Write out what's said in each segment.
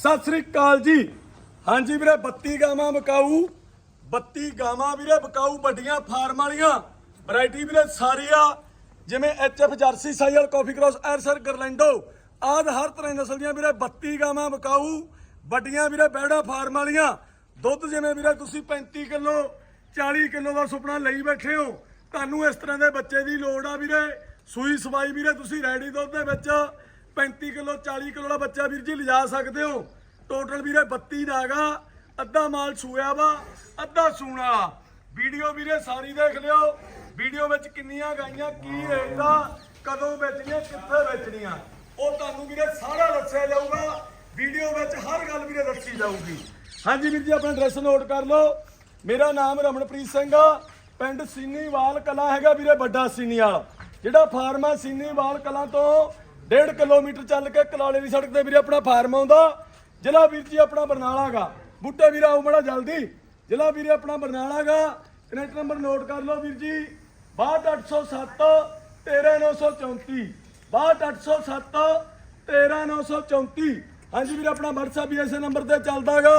ਸਤਿ ਸ੍ਰੀ ਅਕਾਲ ਜੀ। ਹਾਂਜੀ ਵੀਰੇ 32 ਗਾਵਾਂ ਬਕਾਊ 32 ਗਾਵਾਂ ਵੀਰੇ ਬਕਾਊ ਵੱਡੀਆਂ, ਫਾਰਮ ਵਾਲੀਆਂ। ਵੈਰਾਈਟੀ ਵੀਰੇ ਸਾਰੀ ਆ ਜਿਵੇਂ ਐਚਐਫ ਜਰਸੀ ਸਾਈਲ ਕਾਫੀ ਕ੍ਰੋਸ ਐਰਸਰ ਗਰਲੈਂਡੋ ਆਦ ਹਰ ਤਰ੍ਹਾਂ ਦੀ ਨਸਲ ਦੀਆਂ ਵੀਰੇ 32 ਗਾਵਾਂ ਬਕਾਊ ਵੱਡੀਆਂ ਵੀਰੇ ਬੈੜਾ ਫਾਰਮ ਵਾਲੀਆਂ। ਦੁੱਧ ਜਿਵੇਂ ਵੀਰੇ, ਤੁਸੀਂ 35 ਕਿਲੋ 40 ਕਿਲੋ ਦਾ ਸੁਪਨਾ ਲਈ ਬੈਠੇ ਹੋ। ਤੁਹਾਨੂੰ ਇਸ ਤਰ੍ਹਾਂ ਦੇ ਬੱਚੇ ਦੀ ਲੋੜ ਆ ਵੀਰੇ। ਸੂਈ ਸਵਾਈ ਵੀਰੇ, ਤੁਸੀਂ ਰੈਡੀ ਦੁੱਧ ਦੇ ਵਿੱਚ। 35 ਕਿਲੋ 40 ਕਿਲੋ ਦਾ ਬੱਚਾ ਵੀਰ ਜੀ ਲਿਜਾ ਸਕਦੇ ਹੋ। ਟੋਟਲ ਵੀਰੇ 32 ਦਾਗਾ ਅੱਧਾ ਮਾਲ ਸੂਇਆ ਵਾ, ਅੱਧਾ ਸੂਣਾ ਵੀਡੀਓ ਵੀਰੇ ਸਾਰੀ ਦੇਖ ਲਿਓ। ਵੀਡੀਓ ਵਿੱਚ ਕਿੰਨੀਆਂ ਗਾਈਆਂ, ਕੀ ਰੇਟ ਆ, ਕਦੋਂ ਵੇਚਣੀਆਂ, ਕਿੱਥੇ ਵੇਚਣੀਆਂ। ਉਹ ਤੁਹਾਨੂੰ ਵੀਰੇ ਸਾਰਾ ਦੱਸਿਆ ਜਾਊਗਾ। ਵੀਡੀਓ ਵਿੱਚ ਹਰ ਗੱਲ ਵੀਰੇ ਦੱਸੀ ਜਾਊਗੀ। ਹਾਂਜੀ ਵੀਰ ਜੀ, ਆਪਣਾ ਐਡਰੈਸ ਨੋਟ ਕਰ ਲਓ। ਮੇਰਾ ਨਾਮ ਰਮਨਪ੍ਰੀਤ ਸਿੰਘ ਆ। ਪਿੰਡ ਸੀਨੀਵਾਲ ਕਲਾ ਹੈਗਾ ਵੀਰੇ, ਵੱਡਾ ਸੀਨੀਵਾਲ। ਜਿਹੜਾ ਫਾਰਮ ਆ ਸੀਨੀਵਾਲ ਕਲਾ ਤੋਂ 1.5 ਕਿਲੋਮੀਟਰ ਚੱਲ ਕੇ ਕਲਾਲੇ ਦੀ ਸੜਕ ਤੇ ਵੀਰੇ ਆਪਣਾ ਫਾਰਮ ਆਉਂਦਾ। ਜ਼ਿਲ੍ਹਾ ਵੀਰ ਜੀ ਆਪਣਾ ਬਰਨਾਲਾ ਗਾ। ਬੁੱਟੇ ਵੀਰ ਆਓ ਮੜਾ ਜਲਦੀ। ਜ਼ਿਲ੍ਹਾ ਵੀਰੇ ਆਪਣਾ ਬਰਨਾਲਾ ਗਾ। ਕਨੈਕਟ ਨੰਬਰ ਨੋਟ ਕਰ ਲਓ ਵੀਰ ਜੀ। 62807 13934 62807 13934 ਹਾਂਜੀ ਵੀਰ, ਆਪਣਾ WhatsApp ਵੀ ਇਸੇ ਨੰਬਰ ਤੇ ਚੱਲਦਾਗਾ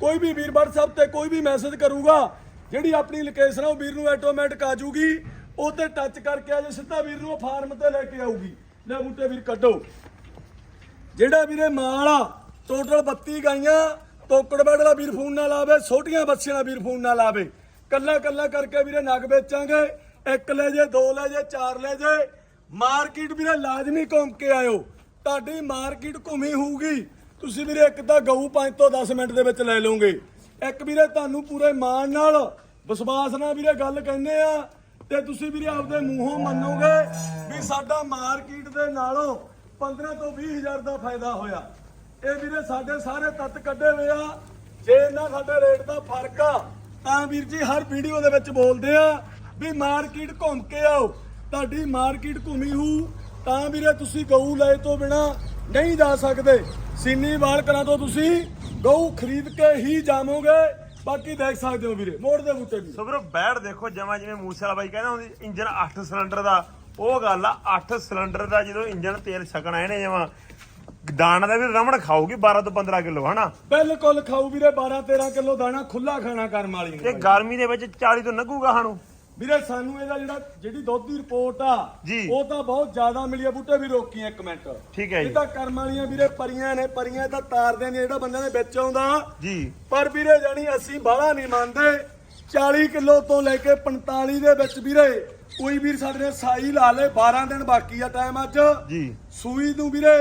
ਕੋਈ ਵੀ ਵੀਰ WhatsApp ਤੇ ਕੋਈ ਵੀ ਮੈਸੇਜ ਕਰੂਗਾ, ਜਿਹੜੀ ਆਪਣੀ ਲੋਕੇਸ਼ਨ ਆ ਉਹ ਵੀਰ ਨੂੰ ਆਟੋਮੈਟਿਕ ਆ ਜੂਗੀ। ਉਹ ਤੇ ਟੱਚ ਕਰਕੇ ਆ ਜੇ ਸਿੱਧਾ ਵੀਰ ਨੂੰ ਫਾਰਮ ਤੇ ਲੈ ਕੇ ਆਊਗੀ। ਲੈ ਬੂਟੇ ਵੀਰ ਕੱਢੋ। ਜਿਹੜਾ ਵੀਰੇ ਮਾਲ ਆ ਟੋਟਲ 32 ਗਾਈਆਂ, ਤੋਕੜ ਬੈਡ ਦਾ ਵੀਰ ਫੋਨ ਨਾਲ ਆਵੇ ਛੋਟੀਆਂ ਬੱਚੀਆਂ ਦਾ ਵੀਰ ਫੋਨ ਨਾਲ ਆਵੇ ਕੱਲਾ ਕੱਲਾ ਕਰਕੇ ਵੀਰੇ ਨਗ ਵੇਚਾਂਗੇ। ਇੱਕ ਲੈ ਜੇ, ਦੋ ਲੈ ਜੇ, ਚਾਰ ਲੈ ਜੇ। ਮਾਰਕੀਟ ਵੀਰੇ ਲਾਜ਼ਮੀ ਘੁੰਮ ਕੇ ਆਇਓ। ਤੁਹਾਡੀ ਮਾਰਕੀਟ ਘੁੰਮੀ ਹੋਊਗੀ। ਤੁਸੀਂ ਵੀਰੇ ਇੱਕ ਤਾਂ ਗਊ 5 ਤੋਂ 10 ਮਿੰਟ ਦੇ ਵਿੱਚ ਲੈ ਲਓਗੇ। ਇੱਕ ਵੀਰੇ ਤੁਹਾਨੂੰ ਪੂਰੇ ਮਾਣ ਨਾਲ, ਵਿਸ਼ਵਾਸ ਨਾਲ ਵੀਰੇ ਗੱਲ ਕਹਿੰਦੇ ਆ। ਤੇ ਤੁਸੀਂ ਵੀਰੇ ਆਪਦੇ ਮੂੰਹੋਂ ਮੰਨੋਗੇ ਵੀ ਸਾਡਾ ਮਾਰਕੀਟ ਦੇ ਨਾਲੋਂ 15 ਤੋਂ 20 ਹਜ਼ਾਰ ਦਾ ਫਾਇਦਾ ਹੋਇਆ। ਇਹ ਵੀਰੇ ਸਾਡੇ ਸਾਰੇ ਤੱਤ ਕੱਢੇ ਹੋਏ ਆ। ਜੇ ਇਹਨਾਂ ਸਾਡੇ ਰੇਟ ਦਾ ਫ਼ਰਕ ਆ, ਤਾਂ ਵੀਰ ਜੀ ਹਰ ਵੀਡੀਓ ਦੇ ਵਿੱਚ ਬੋਲਦੇ ਆ ਵੀ ਮਾਰਕੀਟ ਘੁੰਮ ਕੇ ਆਓ, ਤੁਹਾਡੀ ਮਾਰਕੀਟ ਘੁੰਮੀ ਹੂ ਤਾਂ ਵੀਰੇ ਤੁਸੀਂ ਗਊ ਲਏ ਤੋਂ ਬਿਨਾ ਨਹੀਂ ਜਾ ਸਕਦੇ। ਸੀਨੀ ਵਾਲ ਕਰਾਂ ਤੋਂ ਤੁਸੀਂ ਗਊ ਖਰੀਦ ਕੇ ਹੀ ਜਾਵੋਗੇ। ਬਾਕੀ ਦੇਖ ਸਕਦੇ ਹੋ ਵੀਰੇ ਮੋੜ ਦੇ ਬੂਟੇ ਵੀ। ਸੋ ਵੀਰੋ ਬੈਠ ਦੇਖੋ ਜਮਾ ਜਿਵੇਂ ਮੂਸੇ ਵਾਲਾ ਬਾਈ ਕਹਿੰਦਾ ਹੁੰਦੀ ਇੰਜਨ 8 ਸਿਲੰਡਰ ਦਾ। ਉਹ ਗੱਲ ਆ 8 ਸਿਲੰਡਰ ਦਾ ਜਦੋਂ ਇੰਜਨ ਤੇਲ ਛਕਣਾ ਇਹਨੇ ਜਮਾ ਦਾਣਾ ਦਾ ਵੀ ਰਮਣ ਖਾਊਗੀ 12 ਤੋਂ 15 ਕਿਲੋ ਹਨਾ? ਬਿਲਕੁਲ ਖਾਊ ਵੀਰੇ 12 13 ਕਿਲੋ ਦਾਣਾ ਖੁੱਲਾ ਖਾਣਾ ਕਰਮ ਵਾਲੀ ਤੇ ਗਰਮੀ ਦੇ ਵਿੱਚ 40 ਤੋਂ ਲੱਗੂਗਾ ਸਾਨੂੰ। ਵੀਰੇ ਸਾਨੂੰ ਇਹਦਾ ਜਿਹੜਾ ਜਿਹੜੀ ਦੁੱਧ ਦੀ ਰਿਪੋਰਟ ਆ ਜੀ। ਉਹ ਤਾਂ ਬਹੁਤ ਜ਼ਿਆਦਾ ਮਿਲੀ ਆ। ਬੂਟੇ ਵੀ ਰੋਕੀ ਇੱਕ ਮਿੰਟ। ਠੀਕ ਹੈ ਜੀ। ਇਹ ਤਾਂ ਕਰਮ ਵਾਲੀਆਂ ਵੀਰੇ ਪਰੀਆਂ ਨੇ ਪਰੀਆਂ ਤਾਂ ਤਾਰਦੇ ਨੇ ਜਿਹੜਾ ਬੰਦੇ ਦੇ ਵਿੱਚ ਆਉਂਦਾ। ਜੀ। ਪਰ ਵੀਰੇ ਜਾਨੀ ਅਸੀਂ ਬਾਹਲਾ ਨਹੀਂ ਮੰਨਦੇ 40 ਕਿਲੋ ਤੋਂ ਲੈ ਕੇ 45 ਦੇ ਵਿੱਚ ਵੀਰੇ ਕੋਈ ਵੀਰ ਸਾਡੇ ਨੇ ਸਾਈ ਲਾ ਲੇ 12 ਦਿਨ ਬਾਕੀ ਆ ਟਾਈਮ ਅੱਜ। ਜੀ। ਸੂਈ ਨੂੰ ਵੀਰੇ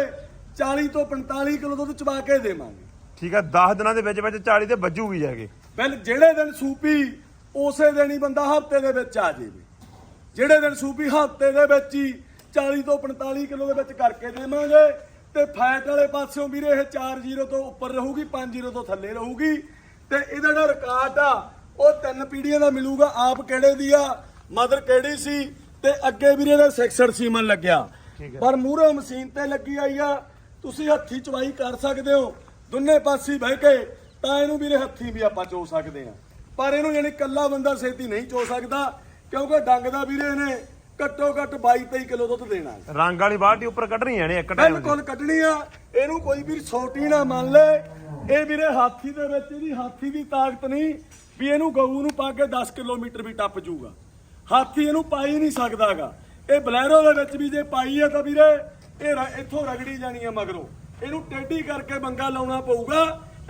40 ਤੋਂ 45 ਕਿਲੋ ਦੁੱਧ ਚਵਾ ਕੇ ਦੇਵਾਂਗੇ। ਠੀਕ ਆ 10 ਦਿਨਾਂ ਦੇ ਵਿੱਚ ਵਿੱਚ 40 ਤੇ ਵੱਜੂਗੀ ਜਾ ਕੇ ਬਿਲ ਜਿਹੜੇ ਦਿਨ ਸੂਪੀ ਉਸੇ ਦਿਨ ਹੀ ਬੰਦਾ ਹਫ਼ਤੇ ਦੇ ਵਿੱਚ ਆ ਜਾਵੇ। ਜਿਹੜੇ ਦਿਨ ਸੂਪੀ ਹਫ਼ਤੇ ਦੇ ਵਿੱਚ ਹੀ 40 ਤੋਂ 45 ਕਿਲੋ ਦੇ ਵਿੱਚ ਕਰਕੇ ਦੇਵਾਂਗੇ ਤੇ ਫੈਟ ਵਾਲੇ ਪਾਸਿਓਂ ਵੀਰੇ ਇਹ 4-0 ਤੋਂ ਉੱਪਰ ਰਹੂਗੀ 5-0 ਤੋਂ ਥੱਲੇ ਰਹੂਗੀ। ਤੇ ਇਹਦਾ ਜਿਹੜਾ ਰਿਕਾਰਡ ਆ ਉਹ ਤਿੰਨ ਪੀੜ੍ਹੀਆਂ ਦਾ ਮਿਲੂਗਾ। ਆਪ ਕਿਹੜੇ ਦੀ ਆ? ਮਦਰ ਕਿਹੜੀ ਸੀ? ਤੇ ਅੱਗੇ ਵੀਰੇ ਦਾ ਸੈਕਸਰ ਸੀਮਨ ਲੱਗਿਆ। ਪਰ ਮੂਹਰੇ ਮਸ਼ੀਨ ਤੇ ਲੱਗੀ ਆਈ ਆ। ਤੁਸੀਂ ਹੱਥੀ ਚਵਾਈ ਕਰ ਸਕਦੇ ਹੋ। ਦੋਨੇ ਪਾਸੇ ਬਹਿ ਕੇ ਤਾਂ ਇਹਨੂੰ ਵੀਰੇ ਹੱਥੀ ਵੀ ਆਪਾਂ ਚੋ ਸਕਦੇ ਆ ਪਰ ਇਹਨੂੰ ਯਾਨੀ ਕੱਲਾ ਬੰਦਾ ਛੇਤੀ ਨਹੀਂ ਚੋ ਸਕਦਾ ਕਿਉਂਕਿ ਡੰਗ ਦਾ ਵੀਰੇ ਨੇ ਘੱਟੋ ਘੱਟ 22 23 ਕਿਲੋ ਦੁੱਧ ਦੇਣਾ ਹੈ। ਰੰਗ ਵਾਲੀ ਬਾਲਟੀ ਉੱਪਰ ਕੱਢਣੀ ਐ ਨੇ ਇੱਕ ਟਾਈਮ ਬਿਲਕੁਲ ਕੱਢਣੀ ਆ। ਇਹਨੂੰ ਕੋਈ ਵੀਰ ਛੋਟੀ ਨਾ ਮੰਨ ਲੈ। ਇਹ ਵੀਰੇ ਹਾਥੀ ਦੇ ਵਿੱਚ ਇਹਦੀ ਹਾਥੀ ਦੀ ਤਾਕਤ ਨਹੀਂ ਵੀ ਇਹਨੂੰ ਗਊ ਨੂੰ ਪਾ ਕੇ 10 ਕਿਲੋਮੀਟਰ ਵੀ ਟੱਪ ਜਾਊਗਾ। ਹਾਥੀ ਇਹਨੂੰ ਪਾਈ ਨਹੀਂ ਸਕਦਾਗਾ। ਇਹ ਬਲੈਰੋ ਦੇ ਵਿੱਚ ਵੀ ਜੇ ਪਾਈ ਹੈ ਤਾਂ ਵੀਰੇ ਇਹ ਇੱਥੋਂ ਰਗੜੀ ਜਾਣੀ ਆ ਮਗਰੋਂ। ਇਹਨੂੰ ਟੇਢੀ ਕਰਕੇ ਬੰਗਾ ਲਾਉਣਾ ਪਊਗਾ।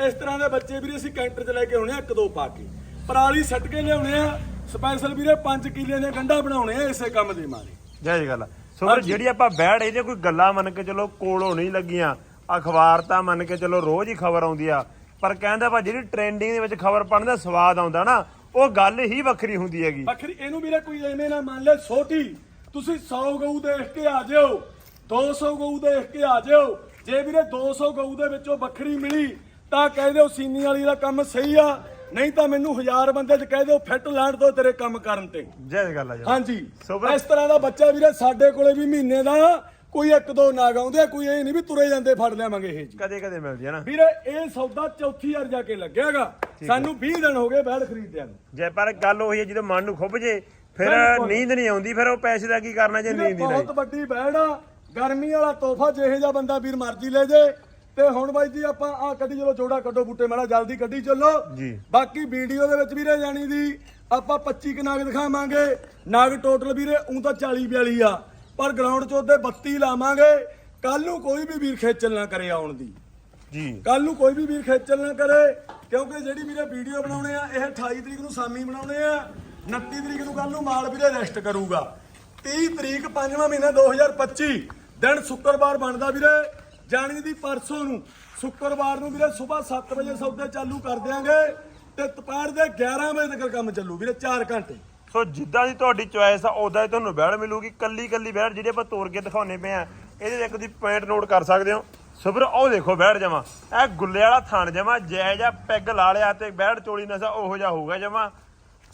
ਇਸ ਤਰ੍ਹਾਂ ਦੇ ਬੱਚੇ ਵੀਰੇ ਅਸੀਂ ਕੈਂਟਰ 'ਚ ਲੈ ਕੇ ਆਉਣੇ ਆ ਇੱਕ ਦੋ ਪਾ ਕੇ। ਪਰਾਲੀ ਸੱਟ ਕੇ ਲਿਆਉਣੇ ਆ। ਸਪੈਸ਼ਲ ਵੀਰੇ 5 ਕਿੱਲੇ ਦੇ ਗੰਢਾ ਬਣਾਉਣੇ ਆ ਇਸੇ ਕੰਮ ਦੇ ਮਾਰੇ। ਜੈ ਜੀ ਗੱਲ। ਸੋ ਜਿਹੜੀ ਆਪਾਂ ਬੈੜ ਇਹਦੇ ਕੋਈ ਗੱਲਾਂ ਮੰਨ ਕੇ ਚਲੋ ਕੋਲੋਂ ਨਹੀਂ ਲੱਗੀਆਂ। ਅਖਬਾਰ ਤਾਂ ਮੰਨ ਕੇ ਚਲੋ ਰੋਜ਼ ਹੀ ਖਬਰ ਆਉਂਦੀ ਆ। ਪਰ ਕਹਿੰਦਾ ਭਾ ਜਿਹੜੀ ਟ੍ਰੈਂਡਿੰਗ ਦੇ ਵਿੱਚ ਖਬਰ ਪੜਨ ਦਾ ਸਵਾਦ ਆਉਂਦਾ ਨਾ ਉਹ ਗੱਲ ਹੀ ਵੱਖਰੀ ਹੁੰਦੀ ਹੈਗੀ। ਵੱਖਰੀ ਇਹਨੂੰ ਵੀਰੇ ਕੋਈ ਐਵੇਂ ਨਾ ਮੰਨ ਲੈ ਛੋਟੀ ਤੁਸੀਂ 100 ਗਊ ਦੇਖ ਕੇ ਆ ਜਿਓ। 200 ਗਊ ਦੇਖ ਕੇ ਆ ਜਿਓ। ਜੇ ਵੀਰੇ 200 ਗਊ ਦੇ ਵਿੱਚੋਂ ਵੱਖਰੀ ਮਿਲੀ ਤਾਂ ਕਹਿ ਦਿਓ ਸੀਨੀ ਵਾਲੀ ਦਾ ਕੰਮ ਸਹੀ ਆ। ਨਹੀਂ ਤਾਂ ਮੈਨੂੰ ਹਜ਼ਾਰ ਬੰਦੇ ਚ ਕਹਿ ਦਿਓ ਫਿੱਟ ਲੈਣ ਤੋਂ ਤੇਰੇ ਕੰਮ ਕਰਨ ਤੇ। ਜੈ ਗੱਲ ਆ ਜੀ। ਹਾਂਜੀ। ਇਸ ਤਰ੍ਹਾਂ ਦਾ ਬੱਚਾ ਵੀਰੇ ਸਾਡੇ ਕੋਲੇ ਵੀ ਮਹੀਨੇ ਦਾ ਕੋਈ ਇੱਕ ਦੋ ਨਾਗ ਆਉਂਦੇ ਆ ਕੋਈ ਇਹ ਨਹੀਂ ਵੀ ਤੁਰੇ ਜਾਂਦੇ ਫੜ ਲਿਆਵਾਂਗੇ ਇਹ ਜੀ ਕਦੇ ਕਦੇ ਮਿਲਦੀ ਹੈ ਨਾ। ਵੀਰੇ ਇਹ ਸੌਦਾ ਚੌਥੀ ਵਾਰ ਜਾ ਕੇ ਲੱਗਿਆਗਾ। ਸਾਨੂੰ 20 ਦਿਨ ਹੋ ਗਏ ਬੈੜ ਖਰੀਦਿਆਂ ਨੂੰ। ਜੇ ਪਰ ਗੱਲ ਉਹੀ ਹੈ ਜਦੋਂ ਮਨ ਨੂੰ ਖੁੱਭ ਜੇ ਫਿਰ ਬਿਲਕੁਲ। ਨੀਂਦ ਨਹੀਂ ਆਉਂਦੀ ਫਿਰ ਉਹ ਪੈਸੇ ਦਾ ਕੀ ਕਰਨਾ ਜੇ ਵੀਰੇ ਨੀਂਦ ਹੀ ਨਹੀਂ ਬਹੁਤ ਵੱਡੀ ਬੈੜ ਆ। ਗਰਮੀ ਵਾਲਾ ਤੋਹਫਾ ਜਿਹੇ ਜਿਹਾ ਬੰਦਾ ਵੀਰ ਮਰਜ਼ੀ ਲੈ ਜੇ। ਤੇ ਹੁਣ ਬਾਈ ਜੀ ਆਪਾਂ ਆ ਕੱਢੀ ਚਲੋ ਜੋੜਾ ਕੱਢੋ ਬੂਟੇ ਮਾੜਾ ਜਲਦੀ ਕੱਢੀ ਚੱਲੋ। ਜੀ। ਬਾਕੀ ਵੀਡੀਓ ਦੇ ਵਿੱਚ ਵੀਰੇ ਜਾਣੀ ਦੀ ਆਪਾਂ 25 ਕੁ ਨਾਗ ਦਿਖਾਵਾਂਗੇ। ਨਾਗ ਟੋਟਲ ਵੀਰੇ ਉਂ ਤਾਂ 40 42 ਆ। ਪਰ ਗਰਾਊਂਡ 'ਚ ਉਹਦੇ 32 ਲਾਵਾਂਗੇ। ਕੱਲ ਨੂੰ ਕੋਈ ਵੀ ਵੀਰ ਖੇਚਲ ਨਾ ਕਰੇ ਆਉਣ ਦੀ। ਜੀ। ਕੱਲ ਨੂੰ ਕੋਈ ਵੀ ਵੀਰ ਖੇਚਲ ਨਾ ਕਰੇ ਕਿਉਂਕਿ ਜਿਹੜੀ ਵੀਰੇ ਵੀਡੀਓ ਬਣਾਉਣੇ ਆ ਇਹ 28 ਤਰੀਕ ਨੂੰ ਸਾਮੀ ਬਣਾਉਣੇ ਆ। 29 ਤਰੀਕ ਨੂੰ ਕੱਲ ਨੂੰ ਮਾਲ ਵੀਰੇ ਰੈਸਟ ਕਰੂਗਾ। 30 ਤਰੀਕ 5ਵਾਂ ਮਹੀਨਾ 2025 ਦਿਨ ਸ਼ੁੱਕਰਵਾਰ ਬਣਦਾ ਵੀਰੇ। ਜਾਣੀ ਦੀ ਪਰਸੋਂ ਨੂੰ। ਸ਼ੁੱਕਰਵਾਰ ਨੂੰ ਵੀਰੇ ਸਵੇਰ 7 ਵਜੇ ਸੌਦੇ ਚਾਲੂ ਕਰ ਦਿਆਂਗੇ ਤੇ ਦੁਪਹਿਰ ਦੇ 11 ਵਜੇ ਤੱਕ ਕੰਮ ਚੱਲੂ। ਵੀਰੇ 4 ਘੰਟੇ। ਸੋ ਜਿੱਦਾਂ ਦੀ ਤੁਹਾਡੀ ਚੁਆਇਸ ਆ ਉਦਾਂ ਹੀ ਤੁਹਾਨੂੰ ਬੈੜ ਮਿਲੂਗੀ। ਕੱਲੀ ਕੱਲੀ ਬੈੜ ਜਿਹੜੀ ਆਪਾਂ ਤੋੜ ਕੇ ਦਿਖਾਉਣੇ ਪਏ ਆ, ਇਹਦੇ ਇੱਕ ਦੀ ਪੁਆਇੰਟ ਨੋਟ ਕਰ ਸਕਦੇ ਹੋ। ਸੁਬਰ ਉਹ ਦੇਖੋ ਬੈੜ ਜਮਾ। ਇਹ ਗੁੱਲੇ ਵਾਲਾ ਥਾਣ ਜਮਾ ਜੈ ਜਾਂ ਪੈਗ ਲਾ ਲਿਆ ਤੇ ਬੈੜ ਚੋਲੀ ਨਸਾ ਉਹੋ ਜਿਹਾ ਹੋਊਗਾ ਜਮਾ।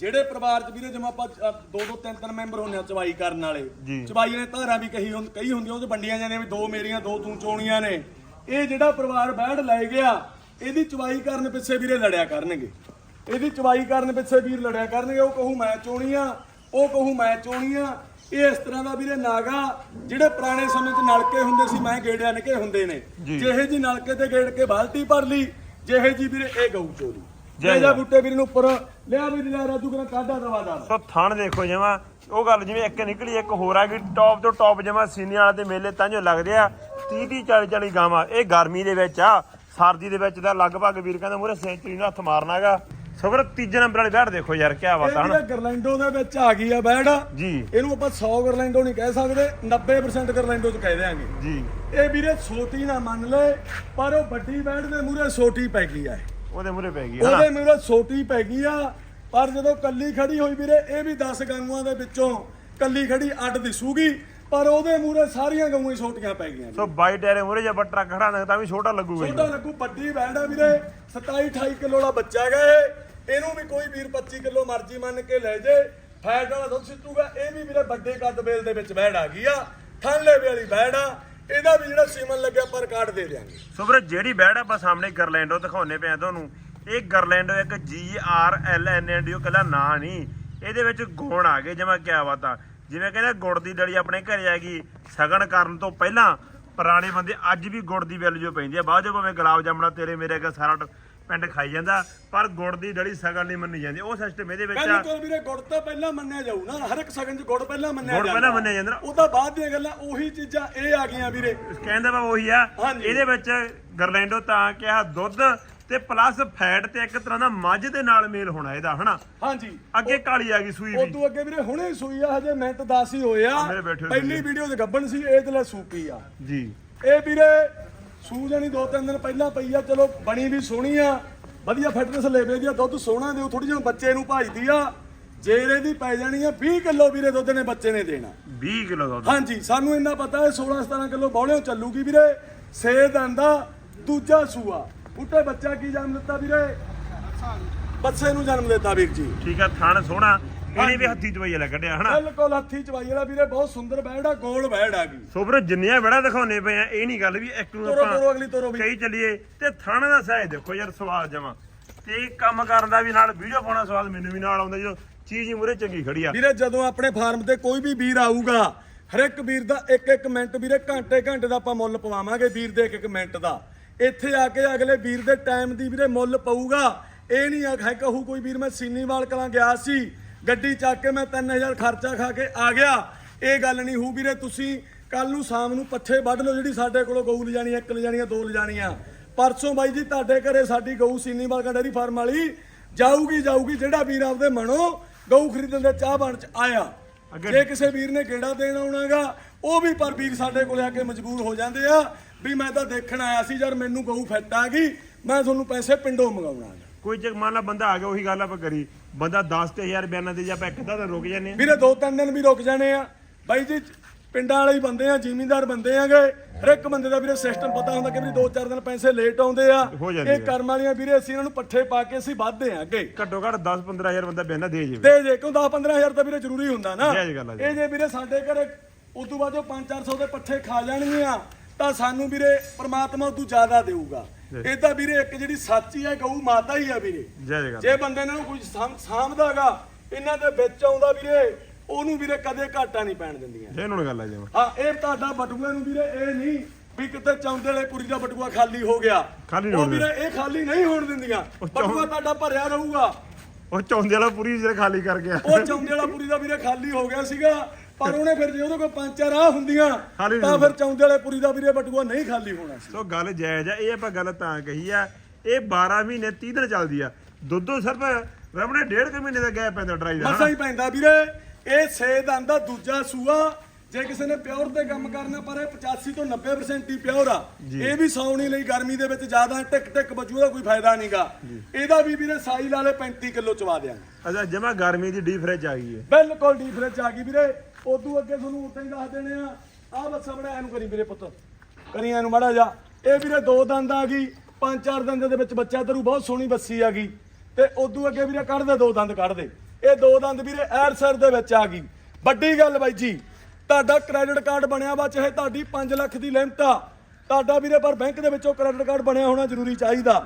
ਜਿਹੜੇ ਪਰਿਵਾਰ ਚ ਵੀਰੇ ਜਿਵੇਂ ਆਪਾਂ ਅ, ਦੋ ਦੋ ਤਿੰਨ ਤਿੰਨ ਮੈਂਬਰ ਹੁੰਦੇ ਆ ਚਵਾਈ ਕਰਨ ਵਾਲੇ। ਚਵਾਈ ਨੇ ਧਾਰਾਂ ਵੀ ਕਹੀ ਹੁੰਦ ਕਈ ਹੁੰਦੀਆਂ ਉਹ ਚ ਵੰਡੀਆਂ ਜਾਂਦੀਆਂ ਵੀ ਦੋ ਮੇਰੀਆਂ ਦੋ ਤੂੰ ਚੋਣੀਆਂ ਨੇ। ਇਹ ਜਿਹੜਾ ਪਰਿਵਾਰ ਬੈਠ ਲੈ ਗਿਆ ਇਹਦੀ ਚਵਾਈ ਕਰਨ ਪਿੱਛੇ ਵੀਰੇ ਲੜਿਆ ਕਰਨਗੇ। ਇਹਦੀ ਚਵਾਈ ਕਰਨ ਪਿੱਛੇ ਵੀਰ ਲੜਿਆ ਕਰਨਗੇ ਉਹ ਕਹੂ ਮੈਂ ਚੋਣੀ ਆ ਉਹ ਕਹੂ ਮੈਂ ਚੋਣੀ ਆ ਇਹ ਇਸ ਤਰ੍ਹਾਂ ਦਾ ਵੀਰੇ ਨਾਗਾ ਜਿਹੜੇ ਪੁਰਾਣੇ ਸਮੇਂ 'ਚ ਨਲਕੇ ਹੁੰਦੇ ਸੀ ਮੈਂ ਗੇੜਿਆ ਨਿਕੇ ਹੁੰਦੇ ਨੇ। ਜਿਹੇ ਜੀ ਨਲਕੇ ਤੇ ਗੇੜ ਕੇ ਬਾਲਟੀ ਭਰ ਲਈ ਜਿਹੇ ਜੀ ਵੀਰੇ ਇਹ ਗਊ ਚੋਰੀ। ਜੈ ਜੈ। ਬੂਟੇ ਵੀਰ ਨੂੰ ਉੱਪਰ ਲਿਆ ਵੀ ਲਿਆ ਰਾਜੂ ਕਰਾ ਕਾਢਾ ਦਵਾ ਦਾ। ਸੋ ਥਣ ਦੇਖੋ ਜਮਾ ਉਹ ਗੱਲ ਜਿਵੇਂ ਇੱਕ ਨਿਕਲੀ ਇੱਕ ਹੋਰ ਆ ਗਈ ਟੌਪ ਤੋਂ ਟੌਪ ਜਮਾ ਸੀਨੀਅਰ ਵਾਲੇ ਤੇ ਮੇਲੇ ਤਾਂ ਜੋ ਲੱਗਦੇ ਆ 30 30 40 40 ਗਾਵਾਂ। ਇਹ ਗਰਮੀ ਦੇ ਵਿੱਚ ਆ ਸਰਦੀ ਦੇ ਵਿੱਚ ਤਾਂ ਲਗਭਗ ਵੀਰ ਕਹਿੰਦਾ ਮੂਰੇ ਸੈਂਚਰੀ ਨੂੰ ਹੱਥ ਮਾਰਨਾਗਾ ਸਬਰ ਤੀਜੇ ਨੰਬਰ ਵਾਲੀ ਬੈਠ ਦੇਖੋ ਯਾਰ ਕੀ ਬਾਤ ਆ ਵੀਰੇ ਹਨਾ? ਗਰਲੈਂਡੋ ਦੇ ਵਿੱਚ ਆ ਗਈ ਆ ਬੈੜ ਜੀ। ਇਹਨੂੰ ਆਪਾਂ 100 ਗਰਲੈਂਡੋ ਨਹੀਂ ਕਹਿ ਸਕਦੇ 90% ਗਰਲੈਂਡੋ ਚ ਕਹਿ ਦਿਆਂਗੇ। ਜੀ। ਇਹ ਵੀਰੇ ਛੋਟੀ ਨਾ ਮੰਨ ਲੈ ਪਰ ਉਹ ਵੱਡੀ ਬੈੜ ਦੇ ਮੂਰੇ ਛੋਟੀ ਪੈ ਗਈ ਆ। ਉਹਦੇ ਮੂਰੇ ਪੈ ਗਈ ਉਹਦੇ ਮੂਰੇ ਛੋਟੀ ਪੈ ਗਈ ਆ ਪਰ ਜਦੋਂ ਕੱਲੀ ਖੜੀ ਹੋਈ ਵੀਰੇ ਇਹ ਵੀ 10 ਗਾਂਗੂਆਂ ਦੇ ਵਿੱਚੋਂ ਕੱਲੀ ਖੜੀ ਅੱਡ ਦਿਸੂਗੀ ਪਰ ਉਹਦੇ ਮੂਰੇ ਸਾਰੀਆਂ ਗਊਆਂ ਹੀ ਛੋਟੀਆਂ ਪੈ ਗਈਆਂ ਸੋ ਬਾਈ ਟਾਇਰੇ ਮੂਰੇ ਜੇ ਆਪਾਂ ਟਰੱਕ ਖੜਾਣਾ ਤਾਂ ਵੀ ਛੋਟਾ ਲੱਗੂਗਾ ਛੋਟਾ ਲੱਗੂ ਵੱਡੀ ਬੈਂਡ ਆ ਵੀਰੇ 27 28 ਕਿਲੋ ਦਾ ਬੱਚਾ ਹੈਗਾ ਇਹ। ਇਹਨੂੰ ਵੀ ਕੋਈ ਵੀਰ 25 ਕਿਲੋ ਮਰਜ਼ੀ ਮੰਨ ਕੇ ਲੈ ਜੇ ਫੈਟ ਵਾਲਾ ਦੁੱਧ ਸਿੱਟੂਗਾ ਇਹ ਵੀ ਵੀਰੇ ਵੱਡੇ ਕੱਦ ਬੇਲ ਦੇ ਵਿੱਚ ਬੈੜ ਆ ਗਈ ਆ। ਥਾਲੇ ਵਾਲੀ ਬੈੜ ਆ ਇਹਦਾ ਵੀ ਜਿਹੜਾ ਸੀਮਨ ਲੱਗਿਆ ਪਰ ਕਾਰਡ ਦੇ ਦਿਆਂਗੇ। ਸੋ ਵੀਰੇ, ਜਿਹੜੀ ਬੈੜ ਆਪਾਂ ਸਾਹਮਣੇ ਗਰਲੈਂਡੋ ਦਿਖਾਉਨੇ ਪਿਆ ਤੁਹਾਨੂੰ, ਇਹ ਗਰਲੈਂਡੋ ਇੱਕ G R L N N D ਉਹ ਕੱਲਾ ਨਾਂ ਨਹੀਂ, ਇਹਦੇ ਵਿੱਚ ਗੁਣ ਆ ਗਏ ਜਿਵੇਂ ਕਿਆ ਬਾਤਾਂ ਜਿਵੇਂ ਕਹਿੰਦੇ ਗੁੜ ਦੀ ਡਲੀ ਆਪਣੇ ਘਰੇ ਆ ਗਈ, ਸਗਨ ਕਰਨ ਤੋਂ ਪਹਿਲਾਂ ਪੁਰਾਣੇ ਬੰਦੇ, ਅੱਜ ਵੀ ਗੁੜ ਦੀ ਵੈਲਿਊ ਪੈਂਦੀ ਆ। ਬਾਅਦ ਜੋ ਭਾਵੇਂ ਗੁਲਾਬ ਜਾਮਣਾ ਤੇਰੇ ਮੇਰੇ ਕਾ ਸਾਰਾ ਪਿੰਡ ਖਾਈ ਜਾਂਦਾ ਪਰ ਗੁੜ ਦੀ ਡਲੀ ਸਗਨ ਨਹੀਂ ਮੰਨੀ ਜਾਂਦੀ। ਉਹ ਸਿਸਟਮ ਇਹਦੇ ਵਿੱਚ ਆ। ਬਿਲਕੁਲ ਵੀਰੇ ਗੁੜ ਤਾਂ ਪਹਿਲਾਂ ਮੰਨਿਆ ਜਾਊ ਨਾ ਹਰ ਇੱਕ ਸਗਨ 'ਚ ਗੁੜ ਪਹਿਲਾਂ ਮੰਨਿਆ ਗੁੜ ਪਹਿਲਾਂ ਮੰਨਿਆ ਜਾਂਦਾ। ਉਹ ਤਾਂ ਬਾਅਦ ਦੀਆਂ ਗੱਲਾਂ ਉਹੀ ਚੀਜ਼ਾਂ ਇਹ ਆ ਗਈਆਂ ਵੀਰੇ। ਕਹਿੰਦਾ ਵਾ ਉਹੀ ਆ ਹਾਂਜੀ। ਇਹਦੇ ਵਿੱਚ ਗਰਲੈਂਡੋ ਤਾਂ ਕਿਹਾ ਦੁੱਧ ਤੇ ਪਲੱਸ ਫੈਟ ਤੇ ਇੱਕ ਤਰ੍ਹਾਂ ਦਾ ਮੱਝ ਦੇ ਨਾਲ ਮੇਲ ਹੋਣਾ ਇਹਦਾ ਹਨਾ? ਹਾਂਜੀ। ਅੱਗੇ ਕਾਲੀ ਆ ਗਈ ਸੂਈ ਵੀ। ਉਦੋਂ ਅੱਗੇ ਵੀਰੇ ਹੁਣੇ ਹੀ ਸੂਈ ਆ ਹਜੇ ਮਿੰਟ 10 ਹੀ ਹੋਏ ਆ ਮੇਰੇ ਬੈਠੇ ਹੋਏ ਪਹਿਲੀ ਵੀਡੀਓ 'ਚ ਗੱਬਣ ਸੀ ਇਹ ਤੇ ਲੈ ਸੂਪੀ ਆ। ਜੀ। ਇਹ ਵੀਰੇ ਸੂ ਜਾਣੀ ਦੋ ਤਿੰਨ ਦਿਨ ਪਹਿਲਾਂ ਪਈ ਆ ਚਲੋ ਬਣੀ ਵੀ ਸੋਹਣੀ ਆ। ਵਧੀਆ ਫਿਟਨੈਸ ਲੈਵੇ ਦੀ ਆ ਦੁੱਧ ਸੋਹਣਾ ਦਿਓ ਥੋੜੀ ਜਿਹੀ ਬੱਚੇ ਨੂੰ ਭਾਜਦੀ ਆ। ਜੇਰੇ ਦੀ ਪੈ ਜਾਣੀ ਆ 20 ਕਿਲੋ ਵੀਰੇ ਦੁੱਧ ਨੇ ਬੱਚੇ ਨੇ ਦੇਣਾ। 20 ਕਿਲੋ ਦੁੱਧ। ਹਾਂਜੀ ਸਾਨੂੰ ਇੰਨਾ ਪਤਾ ਹੈ 16 17 ਕਿਲੋ ਬੌਲਿਓ ਚੱਲੂਗੀ ਵੀਰੇ। ਸੇ ਦੰਦਾ ਦੂਜਾ ਸੂਆ। ਉੱਤੇ ਬੱਚਾ ਕੀ ਜਨਮ ਦਿੱਤਾ ਵੀਰੇ? ਬੱਚੇ ਨੂੰ ਜਨਮ ਦਿੱਤਾ ਵੀਰ ਜੀ। ਠੀਕ ਆ ਥਣ ਸੋਹਣਾ। ਇਹਨੇ ਵੀ ਹੱਥੀ ਚਵਾਈ ਵਾਲਾ ਕੱਢਿਆ ਹਨਾ? ਬਿਲਕੁਲ ਹੱਥੀ ਚਵਾਈ ਵਾਲਾ ਵੀਰੇ ਬਹੁਤ ਸੁੰਦਰ ਬੈੜ ਆ ਗੋਲ ਬੈੜ ਆ ਗਈ ਸੋ ਵੀਰੇ ਜਿੰਨੀਆਂ ਬੜਾ ਦਿਖਾਉਨੇ ਪਏ ਆ ਇਹ ਨਹੀਂ ਗੱਲ ਵੀ ਇੱਕ ਨੂੰ ਤੋਰੋ ਤੋਰੋ ਆਪਾਂ ਅਗਲੀ ਤੋਰੋ ਵੀ। ਕਹੀ ਚੱਲੀਏ ਤੇ ਥਣ ਦਾ ਸਾਇਜ਼ ਦੇਖੋ ਯਾਰ ਸਵਾਦ ਜਮਾ। ਤੇ ਕੰਮ ਕਰਨ ਦਾ ਵੀ ਨਾਲ ਵੀਡੀਓ ਪਾਉਣਾ ਸਵਾਦ ਮੈਨੂੰ ਵੀ ਨਾਲ ਆਉਂਦਾ ਜਦੋਂ ਚੀਜ਼ ਹੀ ਮੂਰੇ ਚੰਗੀ ਖੜੀ ਆ। ਵੀਰੇ ਜਦੋਂ ਆਪਣੇ ਫਾਰਮ ਤੇ ਕੋਈ ਵੀ ਵੀਰ ਆਊਗਾ ਹਰ ਇੱਕ ਵੀਰ ਦਾ ਇੱਕ ਇੱਕ ਮਿੰਟ ਵੀਰੇ ਘੰਟੇ ਘੰਟੇ ਦਾ ਆਪਾਂ ਮੁੱਲ ਪਵਾਵਾਂਗੇ ਵੀਰ ਦੇ ਇੱਕ ਇੱਕ ਮਿੰਟ ਦਾ। ਇੱਥੇ ਆ ਕੇ ਅਗਲੇ ਵੀਰ ਦੇ ਟਾਈਮ ਦੀ ਵੀਰੇ ਮੁੱਲ ਪਊਗਾ। ਇਹ ਨਹੀਂ ਆਖੇ ਕਹੂ ਕੋਈ ਵੀਰ ਮੈਂ ਸੀਨੀਵਾਲ ਕਲਾਂ ਗਿਆ ਸੀ। ਗੱਡੀ ਚੱਕ ਕੇ ਮੈਂ 3000 ਖਰਚਾ ਖਾ ਕੇ ਆ ਗਿਆ। ਇਹ ਗੱਲ ਨਹੀਂ ਹੋਊ ਵੀਰੇ ਤੁਸੀਂ ਕੱਲ ਨੂੰ ਸ਼ਾਮ ਨੂੰ ਪੱਠੇ ਵੱਢ ਲਓ ਜਿਹੜੀ ਸਾਡੇ ਕੋਲੋਂ ਗਊ ਲਿਜਾਣੀ ਇੱਕ ਲਿਜਾਣੀਆਂ ਦੋ ਲਿਜਾਣੀਆਂ ਪਰਸੋਂ ਬਾਈ ਜੀ ਤੁਹਾਡੇ ਘਰੇ ਸਾਡੀ ਗਊ ਸੀਨੀਵਾਲ ਡੇਰੀ ਫਾਰਮ ਵਾਲੀ ਜਾਊਗੀ ਜਾਊਗੀ ਜਿਹੜਾ ਵੀਰ ਆਪਦੇ ਮਨੋਂ ਗਊ ਖਰੀਦਣ ਦੇ ਚਾਹ ਬਣ ਚ ਆਇਆ। ਜੇ ਕਿਸੇ ਵੀਰ ਨੇ ਗੇੜਾ ਦੇਣ ਆਉਣਾਗਾ ਉਹ ਵੀ ਪਰ ਵੀਰ ਸਾਡੇ ਕੋਲੇ ਆ ਕੇ ਮਜਬੂਰ ਹੋ ਜਾਂਦੇ ਆ ਵੀ ਮੈਂ ਤਾਂ ਦੇਖਣ ਆਇਆ ਸੀ ਯਾਰ ਮੈਨੂੰ ਗਊ ਫਿੱਟ ਆ ਗਈ ਮੈਂ ਤੁਹਾਨੂੰ ਪੈਸੇ ਪਿੰਡੋਂ ਮੰਗਾਉਣਾ। ਕੋਈ ਜੇ ਮੰਨ ਲਾ ਬੰਦਾ ਆ ਗਿਆ ਉਹੀ ਗੱਲ ਆਪਾਂ ਕਰੀ। ਬੰਦਾ 10000 ਬਿਆਨਾਂ ਦੇ ਜਾਂ ਆਪਾਂ ਇੱਕ ਅੱਧਾ ਦਿਨ ਰੁਕ ਜਾਂਦੇ ਆ ਵੀਰੇ ਦੋ ਤਿੰਨ ਦਿਨ ਵੀ ਰੁਕ ਜਾਣੇ ਆ ਬਾਈ ਜੀ ਪਿੰਡਾਂ ਵਾਲੇ ਹੀ ਬੰਦੇ ਆ ਜ਼ਿਮੀਂਦਾਰ ਬੰਦੇ ਆਗੇ। ਹਰ ਇੱਕ ਬੰਦੇ ਦਾ ਵੀਰੇ ਸਿਸਟਮ ਪਤਾ ਹੁੰਦਾ ਕਿ ਵੀ ਦੋ ਚਾਰ ਦਿਨ ਪੈਸੇ ਲੇਟ ਆਉਂਦੇ ਆ। ਹੋ ਜਾਂਦੇ ਇਹ ਕਰਮ ਵਾਲੀਆਂ ਵੀਰੇ ਅਸੀਂ ਇਹਨਾਂ ਨੂੰ ਪੱਠੇ ਪਾ ਕੇ ਅਸੀਂ ਵੱਧਦੇ ਆ ਅੱਗੇ। ਘੱਟੋ ਘੱਟ 10 15000 ਬੰਦਾ ਬਿਆਨਾ ਦੇ ਜਾਵੇ। ਤੇ ਜੇ ਕਿਉਂ 10 15000 ਤਾਂ ਵੀਰੇ ਜ਼ਰੂਰੀ ਹੁੰਦਾ ਨਾ। ਜਾਇਜ਼ ਗੱਲ ਆ ਜੀ। ਇਹ ਜੇ ਵੀਰੇ ਸਾਡੇ ਘਰੇ ਉਦੋਂ ਬਾਅਦ ਜੋ 5-400 ਦੇ ਪੱਠੇ ਖਾ ਜਾਣਗੀਆਂ ਤਾਂ ਸਾਨੂੰ ਵੀਰੇ ਪ੍ਰਮਾਤਮਾ ਉਦੋਂ ਜ਼ਿਆਦਾ ਦੇਊਗਾ। ਇਹ ਤਾਂ ਵੀਰੇ ਇੱਕ ਜਿਹੜੀ ਸੱਚੀ ਹੈ ਗਊ ਮਾਤਾ ਹੀ ਆ ਵੀਰੇ। ਜੈ ਜੈ ਗੱਲ ਜੇ ਬੰਦੇ ਨੂੰ ਸਾਂਭ- ਸਾਂਭਦਾਗਾ ਇਹਨਾਂ ਦੇ ਵਿੱਚ ਆਉਂਦਾ ਵੀਰੇ ਉਹਨੂੰ ਵੀਰੇ ਕਦੇ ਘਾਟਾ ਨਹੀਂ ਪੈਣ ਦਿੰਦੀਆਂ। ਜੇ ਇਹਨਾਂ ਨੂੰ ਗੱਲ ਆ ਜਾਵਾ। ਹਾਂ ਇਹ ਤੁਹਾਡਾ ਬਟੂਏ ਨੂੰ ਵੀਰੇ ਇਹ ਨਹੀਂ ਵੀ ਕਿਤੇ ਚੌਂਦੇ ਵਾਲੇ ਪੁਰੀ ਦਾ ਬਟੂਆ ਖਾਲੀ ਹੋ ਗਿਆ। ਖਾਲੀ ਨਹੀਂ ਉਹ ਹੋਣ ਵੀਰੇ ਇਹ ਖਾਲੀ ਨਹੀਂ ਹੋਣ ਦਿੰਦੀਆਂ। ਉਹ ਚੌਂ- ਬਟੂਆ ਤੁਹਾਡਾ ਭਰਿਆ ਰਹੂਗਾ। ਉਹ ਚੌਂਦੇ ਵਾਲਾ ਪੂਰੀ ਜਿਹੜੇ ਖਾਲੀ ਕਰ ਗਿਆ। ਉਹ ਚੌਂਦੇ ਵਾਲਾ ਪੁਰੀ ਦਾ ਵੀਰੇ ਖਾਲੀ ਹੋ ਗਿਆ ਸੀਗਾ। ਪਰ ਉਹਨੇ ਫਿਰ ਜੇ ਉਹਦੇ ਕੋਲ ਪੰਜ ਚਾਰ ਆ ਹੁੰਦੀਆਂ ਖਾਲੀ ਤਾਂ ਫਿਰ ਚੌਂਦੇ ਵਾਲੇ ਪੁਰੀ ਦਾ ਵੀਰੇ ਬਟੂਆ ਨਹੀਂ ਖਾਲੀ ਹੋਣਾ ਸੀ। ਸੋ ਗੱਲ ਜਾਇਜ਼ ਆ ਇਹ ਆਪਾਂ ਗੱਲ ਤਾਂ ਕਹੀ ਆ ਇਹ 12 ਮਹੀਨੇ 30 ਦਿਨ ਚੱਲਦੀ ਆ। ਦੁੱਧੋ ਸਿਰਫ ਰਮਣੇ ਡੇਢ ਕੁ ਮਹੀਨੇ ਦਾ ਗੈਪ ਪੈਂਦਾ ਡਰਾਈ ਦਾ ਮਸਾ ਹੀ ਪੈਂਦਾ ਵੀਰੇ ਇਹ ਸੇ ਦੰਦ ਦਾ ਦੂਜਾ ਸੂਆ ਜੇ ਕਿਸੇ ਨੇ ਪਿਓਰ ਤੇ ਕੰਮ ਕਰਨਾ ਪਰ ਇਹ 85 ਤੋਂ 90% ਹੀ ਪਿਓਰ ਆ। ਇਹ ਵੀ ਸੌਣੀ ਲਈ ਗਰਮੀ ਦੇ ਵਿੱਚ ਜ਼ਿਆਦਾ ਟਿਕ ਟਿਕ ਬਚੂ ਦਾ ਕੋਈ ਫਾਇਦਾ ਨਹੀਂਗਾ ਇਹਦਾ ਵੀ ਵੀਰੇ ਸਾਈ ਲਾਲੇ 35 ਕਿਲੋ ਚਵਾ ਦਿਆਂਗੇ। ਅੱਛਾ ਜਮਾ ਗਰਮੀ ਦੀ ਡੀ ਫ੍ਰਿਜ ਆ ਗਈ ਹੈ ਬਿਲਕੁਲ ਡੀਪ ਫ੍ਰਿਜ ਆ ਗਈ ਵੀਰੇ। ਉਦੋਂ ਅੱਗੇ ਤੁਹਾਨੂੰ ਉੱਤੇ ਹੀ ਦੱਸ ਦੇਣੇ ਆ। ਆ ਬੱਸਾ ਬੜਾ ਇਹਨੂੰ ਕਰੀ ਵੀਰੇ ਪੁੱਤ। ਕਰੀ ਇਹਨੂੰ ਮਾੜਾ ਜਾ ਇਹ ਵੀਰੇ ਦੋ ਦੰਦ ਆ ਗਈ, ਪੰਜ ਚਾਰ ਦੰਦ ਦੇ ਵਿੱਚ ਬੱਚਾ ਤਰੂ, ਬਹੁਤ ਸੋਹਣੀ ਬੱਸੀ ਆ ਗਈ। ਤੇ ਉਦੋਂ ਅੱਗੇ ਵੀਰੇ ਕੱਢ ਦੇ, ਦੋ ਦੰਦ ਕੱਢ ਦੇ। ਇਹ ਦੋ ਦੰਦ ਵੀਰੇ ਐਰ ਸਰ ਦੇ ਵਿੱਚ ਆ ਗਈ। ਵੱਡੀ ਗੱਲ ਬਾਈ ਜੀ, ਤੁਹਾਡਾ ਕ੍ਰੈਡਿਟ ਕਾਰਡ ਬਣਿਆ ਵਾ, ਚਾਹੇ ਤੁਹਾਡੀ 5 ਲੱਖ ਦੀ ਲਿਮਟ ਆ। ਤੁਹਾਡਾ ਵੀਰੇ ਪਰ ਬੈਂਕ ਦੇ ਵਿੱਚੋਂ ਕ੍ਰੈਡਿਟ ਕਾਰਡ ਬਣਿਆ ਹੋਣਾ ਜ਼ਰੂਰੀ ਚਾਹੀਦਾ।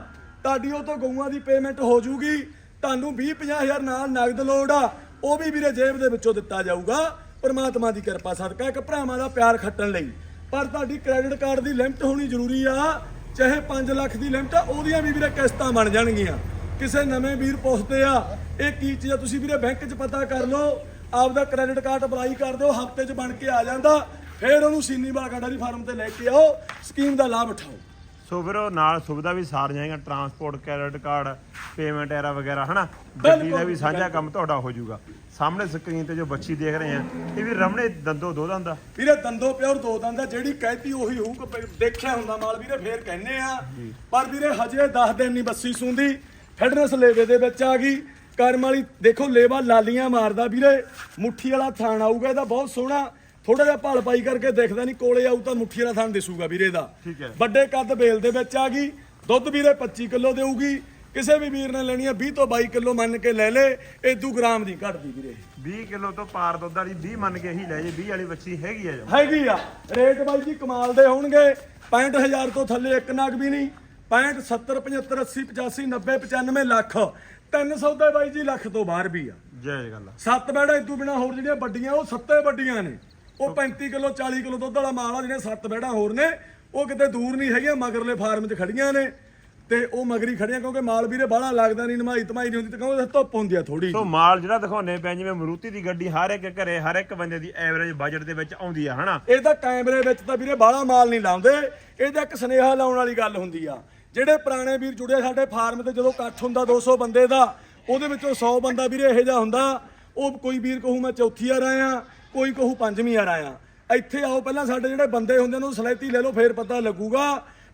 ਤੁਹਾਡੀ ਉਹ ਤੋਂ ਗਊਆਂ ਦੀ ਪੇਮੈਂਟ ਹੋ ਜੂਗੀ। ਤੁਹਾਨੂੰ 20 ਹਜ਼ਾਰ ਨਾਲ ਨਗਦ ਲੋੜ ਆ। ਉਹ ਵੀ ਵੀਰੇ ਜੇਬ ਦੇ ਵਿੱਚੋਂ ਦਿੱਤਾ ਜਾਊਗਾ। ਪਰਮਾਤਮਾ ਦੀ ਕਿਰਪਾ, ਸਦਕਾ ਇੱਕ ਭਰਾਵਾਂ ਦਾ ਪਿਆਰ ਖੱਟਣ ਲਈ। ਪਰ ਤੁਹਾਡੀ ਕ੍ਰੈਡਿਟ ਕਾਰਡ ਦੀ ਲਿਮਟ ਹੋਣੀ ਜ਼ਰੂਰੀ ਆ। ਚਾਹੇ 5 ਲੱਖ ਦੀ ਲਿਮਟ ਆ, ਉਹਦੀਆਂ ਵੀ ਵੀਰੇ ਕਿਸ਼ਤਾਂ ਬਣ ਜਾਣਗੀਆਂ। ਕਿਸੇ ਨਵੇਂ ਵੀਰ ਪੁੱਛਦੇ ਆ, ਇਹ ਕੀ ਚੀਜ਼ ਆ, ਤੁਸੀਂ ਵੀਰੇ ਬੈਂਕ 'ਚ ਪਤਾ ਕਰ ਲਓ, ਆਪਦਾ ਕ੍ਰੈਡਿਟ ਕਾਰਡ ਅਪਲਾਈ ਕਰ ਦਿਓ, ਹਫ਼ਤੇ 'ਚ ਬਣ ਕੇ ਆ ਜਾਂਦਾ। ਫਿਰ ਉਹਨੂੰ ਸੀਨੀਵਾਲ ਗਾਡਾ ਫਾਰਮ ਤੇ ਲੈ ਕੇ ਆਓ, ਸਕੀਮ ਦਾ ਲਾਭ ਉਠਾਓ। ਸੋ ਫਿਰ ਉਹ ਨਾਲ ਸੁਵਿਧਾ ਵੀ ਸਾਰੀਆਂ ਹੈਗੀਆਂ ਟਰਾਂਸਪੋਰਟ ਕ੍ਰੈਡਿਟ ਕਾਰਡ ਪੇਮੈਂਟ ਐਰਾ ਵਗੈਰਾ ਹਨਾ? ਗੱਡੀ ਦਾ ਵੀ ਸਾਂਝਾ ਕੰਮ ਤੁਹਾਡਾ ਹੋ ਜਾਊਗਾ। ਸਾਹਮਣੇ ਸਕਰੀਨ ਤੇ ਜੋ ਬੱਚੀ ਦੇਖ ਰਹੇ ਆ ਇਹ ਵੀ ਰਮਣੇ ਦੰਦੋ ਦੋ ਦੰਦਾ ਵੀਰੇ ਦੰਦੋ ਪਿਓਰ ਦੋ ਦੰਦ ਜਿਹੜੀ ਕਹਿਤੀ ਉਹੀ ਹੋਊ ਦੇਖਿਆ ਹੁੰਦਾ ਮਾਲ ਵੀਰੇ ਫੇਰ ਕਹਿੰਨੇ ਆ। ਪਰ ਵੀਰੇ ਹਜੇ 10 ਦਿਨ ਨਹੀਂ ਬੱਸੀ ਸੁੰਦੀ ਫਿਟਨੈਸ ਲੇਵੇ ਦੇ ਵਿੱਚ ਆ ਗਈ। ਕਰਮ ਵਾਲੀ ਦੇਖੋ ਲੇਵਾ ਲਾਲੀਆਂ ਮਾਰਦਾ ਵੀਰੇ ਮੁੱਠੀ ਵਾਲਾ ਥਾਣ ਆਊਗਾ ਇਹਦਾ ਬਹੁਤ ਸੋਹਣਾ ਥੋੜਾ ਜਿਹਾ ਭਲ ਪਾਈ ਕਰਕੇ ਦਿਖਦਾ ਨਹੀਂ ਕੋਲੇ ਆਊ ਤਾਂ ਮੁੱਠੀ ਵਾਲਾ ਥਾਣ ਦਿਸੂਗਾ ਵੀਰੇ ਦਾ। ਠੀਕ ਹੈ। ਵੱਡੇ ਕੱਦ ਬੇਲ ਦੇ ਵਿੱਚ ਆ ਗਈ ਦੁੱਧ ਵੀਰੇ 25 ਕਿਲੋ ਦੇਊਗੀ। ਕਿਸੇ ਵੀ ਵੀਰ ਨੇ ਲੈਣੀ ਆ 20 ਤੋਂ 22 ਕਿਲੋ ਮੰਨ ਕੇ ਲੈ ਲੇ ਇਦੂ ਗ੍ਰਾਮ ਦੀ ਘਟਦੀ ਵੀਰੇ। 20 ਕਿਲੋ ਤੋਂ ਪਾਰ ਦੁੱਧ ਵਾਲੀ 20 ਮੰਨ ਕੇ ਹੀ ਲੈ ਜੇ 20 ਵਾਲੀ ਬੱਚੀ ਹੈਗੀ ਆ ਜੋ ਹੈਗੀ ਆ। ਰੇਟ ਬਾਈ ਜੀ ਕਮਾਲ ਦੇ ਹੋਣਗੇ। 65000 ਤੋਂ ਥੱਲੇ ਇੱਕ ਨਗ ਵੀ ਨਹੀਂ। 65 70 75 80 85 90 95 ਲੱਖ। 300 ਦੇ ਬਾਈ ਜੀ ਲੱਖ ਤੋਂ ਬਾਹਰ ਵੀ ਆ। ਜੈ ਗੱਲ। ਸੱਤ ਬੈੜਾ ਇਦੋਂ ਬਿਨਾ ਹੋਰ ਜਿਹੜੀਆਂ ਵੱਡੀਆਂ ਉਹ ਸੱਤੇ ਵੱਡੀਆਂ ਨੇ। ਉਹ 35 ਕਿਲੋ 40 ਕਿਲੋ ਦੁੱਧ ਵਾਲਾ ਮਾਲ ਆ ਜਿਹੜੀਆਂ ਸੱਤ ਬੈੜਾ ਹੋਰ ਨੇ ਉਹ ਕਿਤੇ ਦੂਰ ਨਹੀਂ ਹੈਗੀਆਂ ਮਗਰਲੇ ਫਾਰਮ 'ਚ ਖੜੀਆਂ ਨੇ। ਤੇ ਉਹ ਮਗਰੀ ਖੜੀਆਂ ਕਿਉਂਕਿ ਮਾਲ ਵੀਰੇ ਬਾਹਲਾ ਲੱਗਦਾ ਨਹੀਂ ਨਮਾਈ ਧਮਾਈ ਨਹੀਂ ਹੁੰਦੀ ਤੇ ਕਿਉਂਕਿ ਧੁੱਪ ਹੁੰਦੀ ਆ ਥੋੜੀ ਸੋ ਮਾਲ ਜਿਹੜਾ ਦਿਖਾਉਨੇ ਪਿਆ ਜਿਵੇਂ ਮਰੂਤੀ ਦੀ ਗੱਡੀ ਹਰ ਇੱਕ ਘਰੇ ਹਰ ਇੱਕ ਬੰਦੇ ਦੀ ਐਵਰੇਜ ਬਜਟ ਦੇ ਵਿੱਚ ਆਉਂਦੀ ਆ ਹਨਾ? ਇਹ ਤਾਂ ਕੈਮਰੇ ਵਿੱਚ ਤਾਂ ਵੀਰੇ ਬਾਹਲਾ ਮਾਲ ਨਹੀਂ ਲਾਉਂਦੇ ਇਹਦਾ ਇੱਕ ਸੁਨੇਹਾ ਲਾਉਣ ਵਾਲੀ ਗੱਲ ਹੁੰਦੀ ਆ। ਜਿਹੜੇ ਪੁਰਾਣੇ ਵੀਰ ਜੁੜੇ ਸਾਡੇ ਫਾਰਮ ਤੇ ਜਦੋਂ ਇਕੱਠ ਹੁੰਦਾ 200 ਬੰਦੇ ਦਾ ਉਹਦੇ ਵਿੱਚੋਂ 100 ਬੰਦਾ ਵੀਰੇ ਇਹੋ ਜਿਹਾ ਹੁੰਦਾ ਉਹ ਕੋਈ ਵੀਰ ਕਹੂ ਮੈਂ ਚੌਥੀ ਵਾਰ ਆਇਆ। ਕੋਈ ਕਹੂ ਪੰਜਵੀਂ ਵਾਰ ਆਇਆ। ਇੱਥੇ ਆਓ ਪਹਿਲਾਂ ਸਾਡੇ ਜਿਹੜੇ ਬੰਦੇ ਹੁੰਦੇ ਨੇ ਉਹ ਸਲੈਤੀ ਲੈ ਲਓ ਫੇਰ ਪਤਾ ਲੱਗੂਗਾ।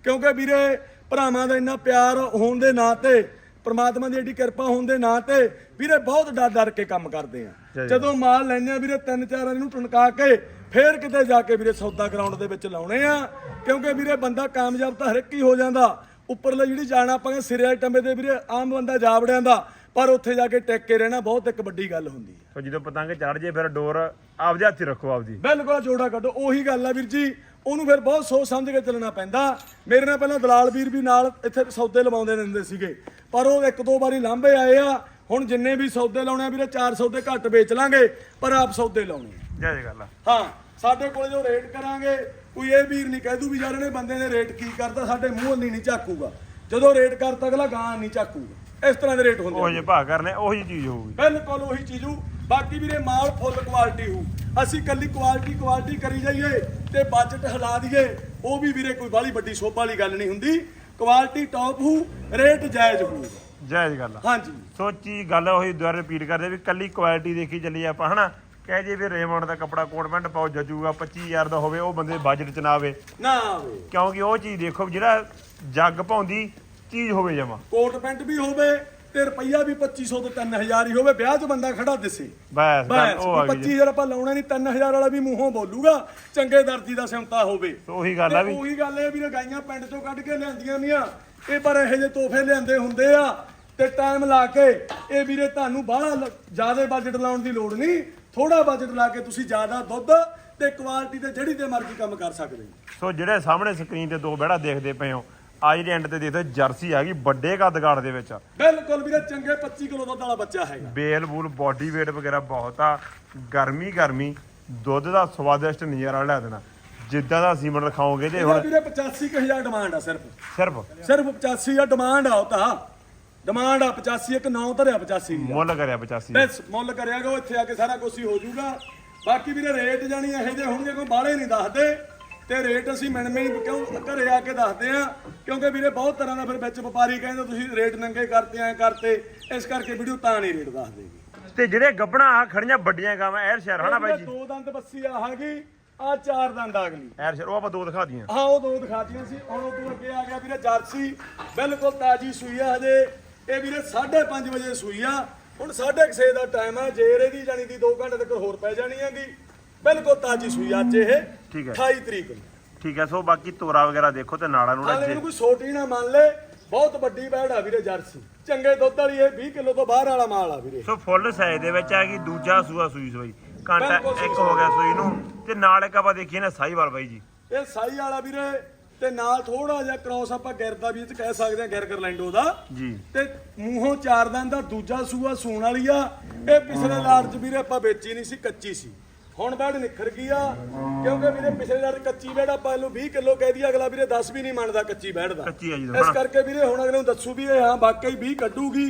ਕਿਉਂਕਿ ਵੀਰੇ ਭਰਾਵਾਂ ਦਾ ਇੰਨਾ ਪਿਆਰ ਹੋਣ ਦੇ ਨਾਂ ਤੇ ਪ੍ਰਮਾਤਮਾ ਦੀ ਏਡੀ ਕਿਰਪਾ ਹੋਣ ਦੇ ਨਾਂ ਤੇ ਵੀਰੇ ਬਹੁਤ ਡਰ ਡਰ ਕੇ ਕੰਮ ਕਰਦੇ ਆ। ਜਦੋਂ ਮਾਲ ਲੈਣੇ ਆ ਵੀਰੇ ਤਿੰਨ ਚਾਰ ਵਾਰੀ ਨੂੰ ਟਣਕਾ ਕੇ ਫੇਰ ਕਿਤੇ ਜਾ ਕੇ ਵੀਰੇ ਸੌਦਾ ਗਰਾਊਂਡ ਦੇ ਵਿੱਚ ਲਾਉਣੇ ਆ। ਕਿਉਂਕਿ ਵੀਰੇ ਬੰਦਾ ਕਾਮਯਾਬ ਤਾਂ ਹਰ ਇੱਕ ਹੀ ਹੋ ਜਾਂਦਾ। ਉੱਪਰਲੇ ਜਿਹੜੀ ਜਾਣਾ ਆਪਾਂ ਸਿਰੇ ਵਾਲੇ ਟੰਬੇ ਦੇ ਵੀਰੇ ਆਮ ਬੰਦਾ ਜਾ ਵੜਿਆਂ ਦਾ ਪਰ ਉੱਥੇ ਜਾ ਕੇ ਟਿਕ ਕੇ ਰਹਿਣਾ ਬਹੁਤ ਇੱਕ ਵੱਡੀ ਗੱਲ ਹੁੰਦੀ ਹੈ। ਸੋ ਜਦੋਂ ਪਤੰਗ ਚੜ ਜੇ ਫਿਰ ਡੋਰ ਆਪਦੇ ਹੱਥ 'ਚ ਰੱਖੋ ਆਪਦੀ। ਬਿਲਕੁਲ ਜੋੜਾ ਕੱਢੋ। ਉਹੀ ਗੱਲ ਆ ਵੀਰ ਜੀ ਉਹਨੂੰ ਫਿਰ ਬਹੁਤ ਸੋਚ ਸਮਝ ਕੇ ਚੱਲਣਾ ਪੈਂਦਾ। ਮੇਰੇ ਨਾਲ ਪਹਿਲਾਂ ਦਲਾਲ ਵੀਰ ਵੀ ਨਾਲ ਇੱਥੇ ਸੌਦੇ ਲਵਾਉਂਦੇ ਰਹਿੰਦੇ ਸੀਗੇ। ਪਰ ਉਹ ਇੱਕ ਦੋ ਵਾਰੀ ਲਾਂਭੇ ਆਏ ਆ। ਹੁਣ ਜਿੰਨੇ ਵੀ ਸੌਦੇ ਲਾਉਣੇ ਆ ਵੀਰੇ 400 ਦੇ ਘੱਟ ਵੇਚ ਲਾਂਗੇ ਪਰ ਆਪ ਸੌਦੇ ਲਾਉਣੇ ਆ। ਜੈ ਜੈ ਗੱਲ ਆ ਹਾਂ ਸਾਡੇ ਕੋਲ ਜੋ ਰੇਟ ਕਰਾਂਗੇ ਕੋਈ ਇਹ ਵੀਰ ਨਹੀਂ ਕਹਿ ਦੂ ਵੀ ਯਾਰ ਇਹਨੇ ਬੰਦੇ ਨੇ ਰੇਟ ਕੀ ਕਰਤਾ ਸਾਡੇ ਮੂੰਹ ਨਹੀਂ ਨਹੀਂ ਝਾਕੂਗਾ। ਜਦੋਂ ਰੇਟ ਕਰਤਾ ਅਗਲਾ ਗਾਂ ਨਹੀਂ ਝਾਕੂਗਾ। ਇਸ ਤਰ੍ਹਾਂ ਦੇ ਰੇਟ ਹੁੰਦੇ ਉਹ। ਜੇ ਭਾਅ ਕਰਨੇ ਉਹੀ ਚੀਜ਼ ਹੋਊਗੀ। ਬਿਲਕੁਲ ਉਹੀ ਚੀਜ਼ ਹੂ ਬਾਕੀ ਵੀਰੇ ਮਾਲ ਫੁੱਲ ਕੁਆਲਿਟੀ ਹੂ ਅਸੀਂ ਕੱਲੀ ਕੁਆਲਿਟੀ ਕੁਆਲਿਟੀ ਕਰੀ ਜਾਈਏ ਤੇ ਬਜਟ ਹਿਲਾ ਦਈਏ। ਉਹ ਵੀ ਵੀਰੇ ਕੋਈ ਬਾਹਲੀ ਵੱਡੀ ਸ਼ੋਭਾ ਵਾਲੀ ਗੱਲ ਨਹੀਂ ਹੁੰਦੀ। ਕੁਆਲਿਟੀ ਟੌਪ ਹੂ ਰੇਟ ਜਾਇਜ਼ ਹੂ ਜੈ ਜੈ ਗੱਲ ਹਾਂਜੀ। ਸੋ ਚੀਜ਼ ਗੱਲ ਉਹੀ ਦੁਬਾਰਾ ਰਿਪੀਟ ਕਰਦੇ ਵੀ ਕੱਲੀ ਕੁਆਲਿਟੀ ਦੇਖੀ ਚੱਲੀ ਆਪਾਂ ਹਨਾ? ਕਹਿ ਜੇ ਵੀ ਰੇਮੰਡ ਦਾ ਕੱਪੜਾ ਕੋਟ ਪੈਂਟ ਪਾਓ ਜੱਜੂਗਾ 25000 ਦਾ ਹੋਵੇ ਉਹ ਬੰਦੇ ਬਜਟ ਚ ਨਾ ਆਵੇ। ਨਾ ਆਵੇ। ਕਿਉਂਕਿ ਉਹ ਚੀਜ਼ ਦੇਖੋ ਜਿਹੜਾ ਜੱਗ ਪਾਉਂਦੀ ਚੀਜ਼ ਹੋਵੇ ਜਮਾ। ਕੋਟ ਪੈਂਟ ਵੀ ਹੋਵੇ ਤੇ ਰੁਪਈਆ ਵੀ 2500 ਤੋਂ 3000 ਹੀ ਹੋਵੇ ਵਿਆਹ 'ਚ ਬੰਦਾ ਖੜਾ ਦਿਸੇ। ਬਸ ਗੱਲ ਬਸ ਉਹ ਆ ਗਈ ਜੀ। 25000 ਆਪਾਂ ਲਾਉਣਾ ਨਹੀਂ 3000 ਵਾਲਾ ਵੀ ਮੂੰਹੋਂ ਬੋਲੂਗਾ ਚੰਗੇ ਦਰਜੀ ਦਾ ਸਿਮਤਾ ਹੋਵੇ। ਉਹੀ ਗੱਲ ਆ ਤੇ ਵੀ ਉਹੀ ਗੱਲ ਇਹ ਵੀਰੇ ਗਾਈਆਂ ਪਿੰਡ ਚੋਂ ਕੱਢ ਕੇ ਲਿਆਂਦੀਆਂ ਮੀਆਂ ਇਹ ਪਰ ਇਹੋ ਜਿਹੇ ਤੋਹਫੇ ਲਿਆਂਦੇ ਹੁੰਦੇ ਆ ਤੇ ਟਾਈਮ ਲਾ ਕੇ ਇਹ ਵੀਰੇ ਤੁਹਾਨੂੰ ਬਾਹਲਾ ਜ਼ਿਆਦਾ ਬਜਟ ਲਾਉਣ ਦੀ ਲੋੜ ਨਹੀਂ। ਥੋੜਾ ਬਜਟ ਲਾ ਕੇ ਤੁਸੀਂ ਜ਼ਿਆਦਾ ਦੁੱਧ ਤੇ ਕੁਆਲਿਟੀ ਤੇ ਜਿਹੜੀ ਤੇ ਮਰਜ਼ੀ ਕੰਮ ਕਰ ਸਕਦੇ ਹੋ। ਸੋ ਜਿਹੜੇ ਸਾਹਮਣੇ ਸਕਰੀਨ ਤੇ ਦੋ ਬਹਿੜਾ ਦੇਖਦੇ ਪਏ ਹੋ ਆ ਜਿਹੜੀ ਐਂਡ ਤੇ ਦੇਖਦੇ ਜਰਸੀ ਆ ਗਈ ਵੱਡੇ ਕੱਦਗਾੜ ਦੇ ਵਿੱਚ। ਬਿਲਕੁਲ ਵੀਰੇ ਚੰਗੇ 25 ਕਿਲੋ ਦੁੱਧ ਵਾਲਾ ਬੱਚਾ ਹੈਗਾ। ਬੇਲ ਬੂਲ ਬਾਡੀ weight ਵਗੈਰਾ ਬਹੁਤ ਆ। ਗਰਮੀ ਗਰਮੀ ਦੁੱਧ ਦਾ ਸਵਾਦਿਸ਼ਟ ਨਜ਼ਾਰਾ ਲੈ ਦੇਣਾ। ਜਿੱਦਾਂ ਦਾ ਸੀਮਨ ਰਖਾਓਗੇ ਤੇ ਹੁਣ ਵੀਰੇ 85000 ਡਿਮਾਂਡ ਆ ਸਿਰਫ। ਸਿਰਫ? ਸਿਰਫ 85 ਆ ਡਿਮਾਂਡ ਆ ਉਹ ਤਾਂ। ਡਿਮਾਂਡ ਆ 85 ਇੱਕ 9 ਧਰਿਆ 85 ਦੀ ਮੁੱਲ ਕਰਿਆ 85 ਬਸ ਮੁੱਲ ਕਰਿਆਗਾ ਉਹ ਇੱਥੇ ਆ ਕੇ ਸਾਰਾ ਕੁਝ ਹੀ ਹੋ ਜਾਊਗਾ। ਬਾਕੀ ਵੀਰੇ ਰੇਟ ਜਾਣੀ ਇਹੋ ਜਿਹੇ ਹੋਣਗੇ ਕੋਈ ਬਾਹਲੇ ਨਹੀਂ ਦੱਸਦੇ। ਤੇ ਰੇਟ ਅਸੀਂ ਮਿਣਵੇਂ ਹੀ ਕਿਉਂ ਘਰੇ ਆ ਕੇ ਦੱਸਦੇ ਆ ਕਿਉਂਕਿ ਵੀਰੇ ਬਹੁਤ ਤਰ੍ਹਾਂ ਦਾ ਫਿਰ ਵਿੱਚ ਵਪਾਰੀ ਕਹਿੰਦੇ ਤੁਸੀਂ ਰੇਟ ਨੰਗੇ ਕਰਤੇ ਐ ਕਰਤੇ ਇਸ ਕਰਕੇ ਵੀਡੀਓ ਤਾਂ ਨਹੀਂ ਰੇਟ ਦੱਸਦੇ ਤੇ ਜਿਹੜੇ ਗੱਬਣਾ ਆ ਖੜੀਆਂ ਵੱਡੀਆਂ ਗਾਵਾਂ ਐਰ ਸ਼ਹਿਰ ਹਨਾ ਬਾਈ ਜੀ? ਦੋ ਦੰਦ ਬੱਸੀ ਆ ਗਈ ਆ ਚਾਰ ਦੰਦ ਆ ਗਈ ਐਰ ਸ਼ਹਿਰ ਉਹ ਆਪਾਂ ਦੋ ਦਿਖਾ ਦੀਆਂ ਹਾਂ ਉਹ ਦੋ ਦਿਖਾਤੀਆਂ ਸੀ ਹੁਣ ਉਹ ਤੋਂ ਅੱਗੇ ਆ ਗਿਆ ਵੀਰੇ ਜਰਸੀ ਬਿਲਕੁਲ ਤਾਜੀ ਸੂਈ ਆ ਹਜੇ। ਇਹ ਵੀਰੇ 5:30 ਵਜੇ ਸੂਈ ਆ ਹੁਣ 6:30 ਦਾ ਟਾਈਮ ਆ ਜੇਰ ਇਹਦੀ ਜਾਣੀ ਦੀ 2 ਘੰਟੇ ਤੱਕ ਹੋਰ ਪੈ ਜਾਣੀ ਹੈਗੀ। ਬਿਲਕੁਲ ਤਾਜੀ ਸੂਈ ਅੱਜ ਇਹ ਠੀਕ ਹੈ। 28 ਤਰੀਕ ਨੂੰ ਠੀਕ ਹੈ ਸੋ ਬਾਕੀ ਤੋਰਾ ਵਗੈਰਾ ਦੇਖੋ ਤੇ ਨਾੜਾ ਨੂੜਾ ਜੇ ਕੋਈ ਛੋਟੀ ਨਾ ਮੰਨ ਲੈ ਬਹੁਤ ਵੱਡੀ ਬੈੜ ਆ ਵੀਰੇ ਜਰਸੀ ਚੰਗੇ ਦੁੱਧ ਵਾਲੀ ਇਹ 20 ਕਿਲੋ ਤੋਂ ਬਾਹਰ ਵਾਲਾ ਮਾਲ ਆ ਵੀਰੇ ਸੋ ਫੁੱਲ ਸਾਈਜ਼ ਦੇ ਵਿੱਚ ਆ ਗਈ ਦੂਜਾ ਸੂਆ ਸੂਈ ਸੋਈ ਕਾਂਟਾ ਇੱਕ ਹੋ ਗਿਆ ਸੂਈ ਨੂੰ ਤੇ ਨਾਲ ਇੱਕ ਆਪਾਂ ਦੇਖੀਏ ਨਾ ਸਾਈਵਾਲ ਬਾਈ ਜੀ ਇਹ ਸਾਈ ਵਾਲਾ ਵੀਰੇ ਤੇ ਨਾਲ ਥੋੜਾ ਜਿਹਾ ਕ੍ਰਾਸ ਆਪਾਂ ਗਿਰਦਾ ਵੀ ਇਹ ਚ ਕਹਿ ਸਕਦੇ ਆ ਗਿਰ ਗਰਲੈਂਡੋ ਦਾ ਜੀ ਤੇ ਮੂੰਹੋਂ ਚਾਰ ਦੰਦ ਦਾ ਦੂਜਾ ਸੂਆ ਸੂਣ ਵਾਲੀ ਆ ਇਹ ਪਿਛਲੇ ਲਾੜ ਚ ਵੀਰੇ ਆਪਾਂ ਵੇਚੀ ਨਹੀਂ ਸੀ ਕੱਚੀ ਸੀ ਹੁਣ ਬੈੜ ਨਿਖਰ ਗਈ ਆ ਕਿਉਂਕਿ ਵੀਰੇ ਪਿਛਲੇ ਲਾੜ ਕੱਚੀ ਬੈੜ ਆਪਾਂ ਇਹਨੂੰ 20 ਕਿਲੋ ਕਹਿ ਦੀ ਅਗਲਾ ਵੀਰੇ 10 ਵੀ ਨਹੀਂ ਮੰਨਦਾ ਕੱਚੀ ਬੈੜ ਦਾ। ਕੱਚੀ ਆ ਜੀ ਇਸ ਕਰਕੇ ਵੀਰੇ ਹੁਣ ਅਗਲੇ ਨੂੰ ਦੱਸੂ ਵੀ ਇਹ ਹਾਂ ਵਾਕਈ 20 ਕੱਢੂਗੀ।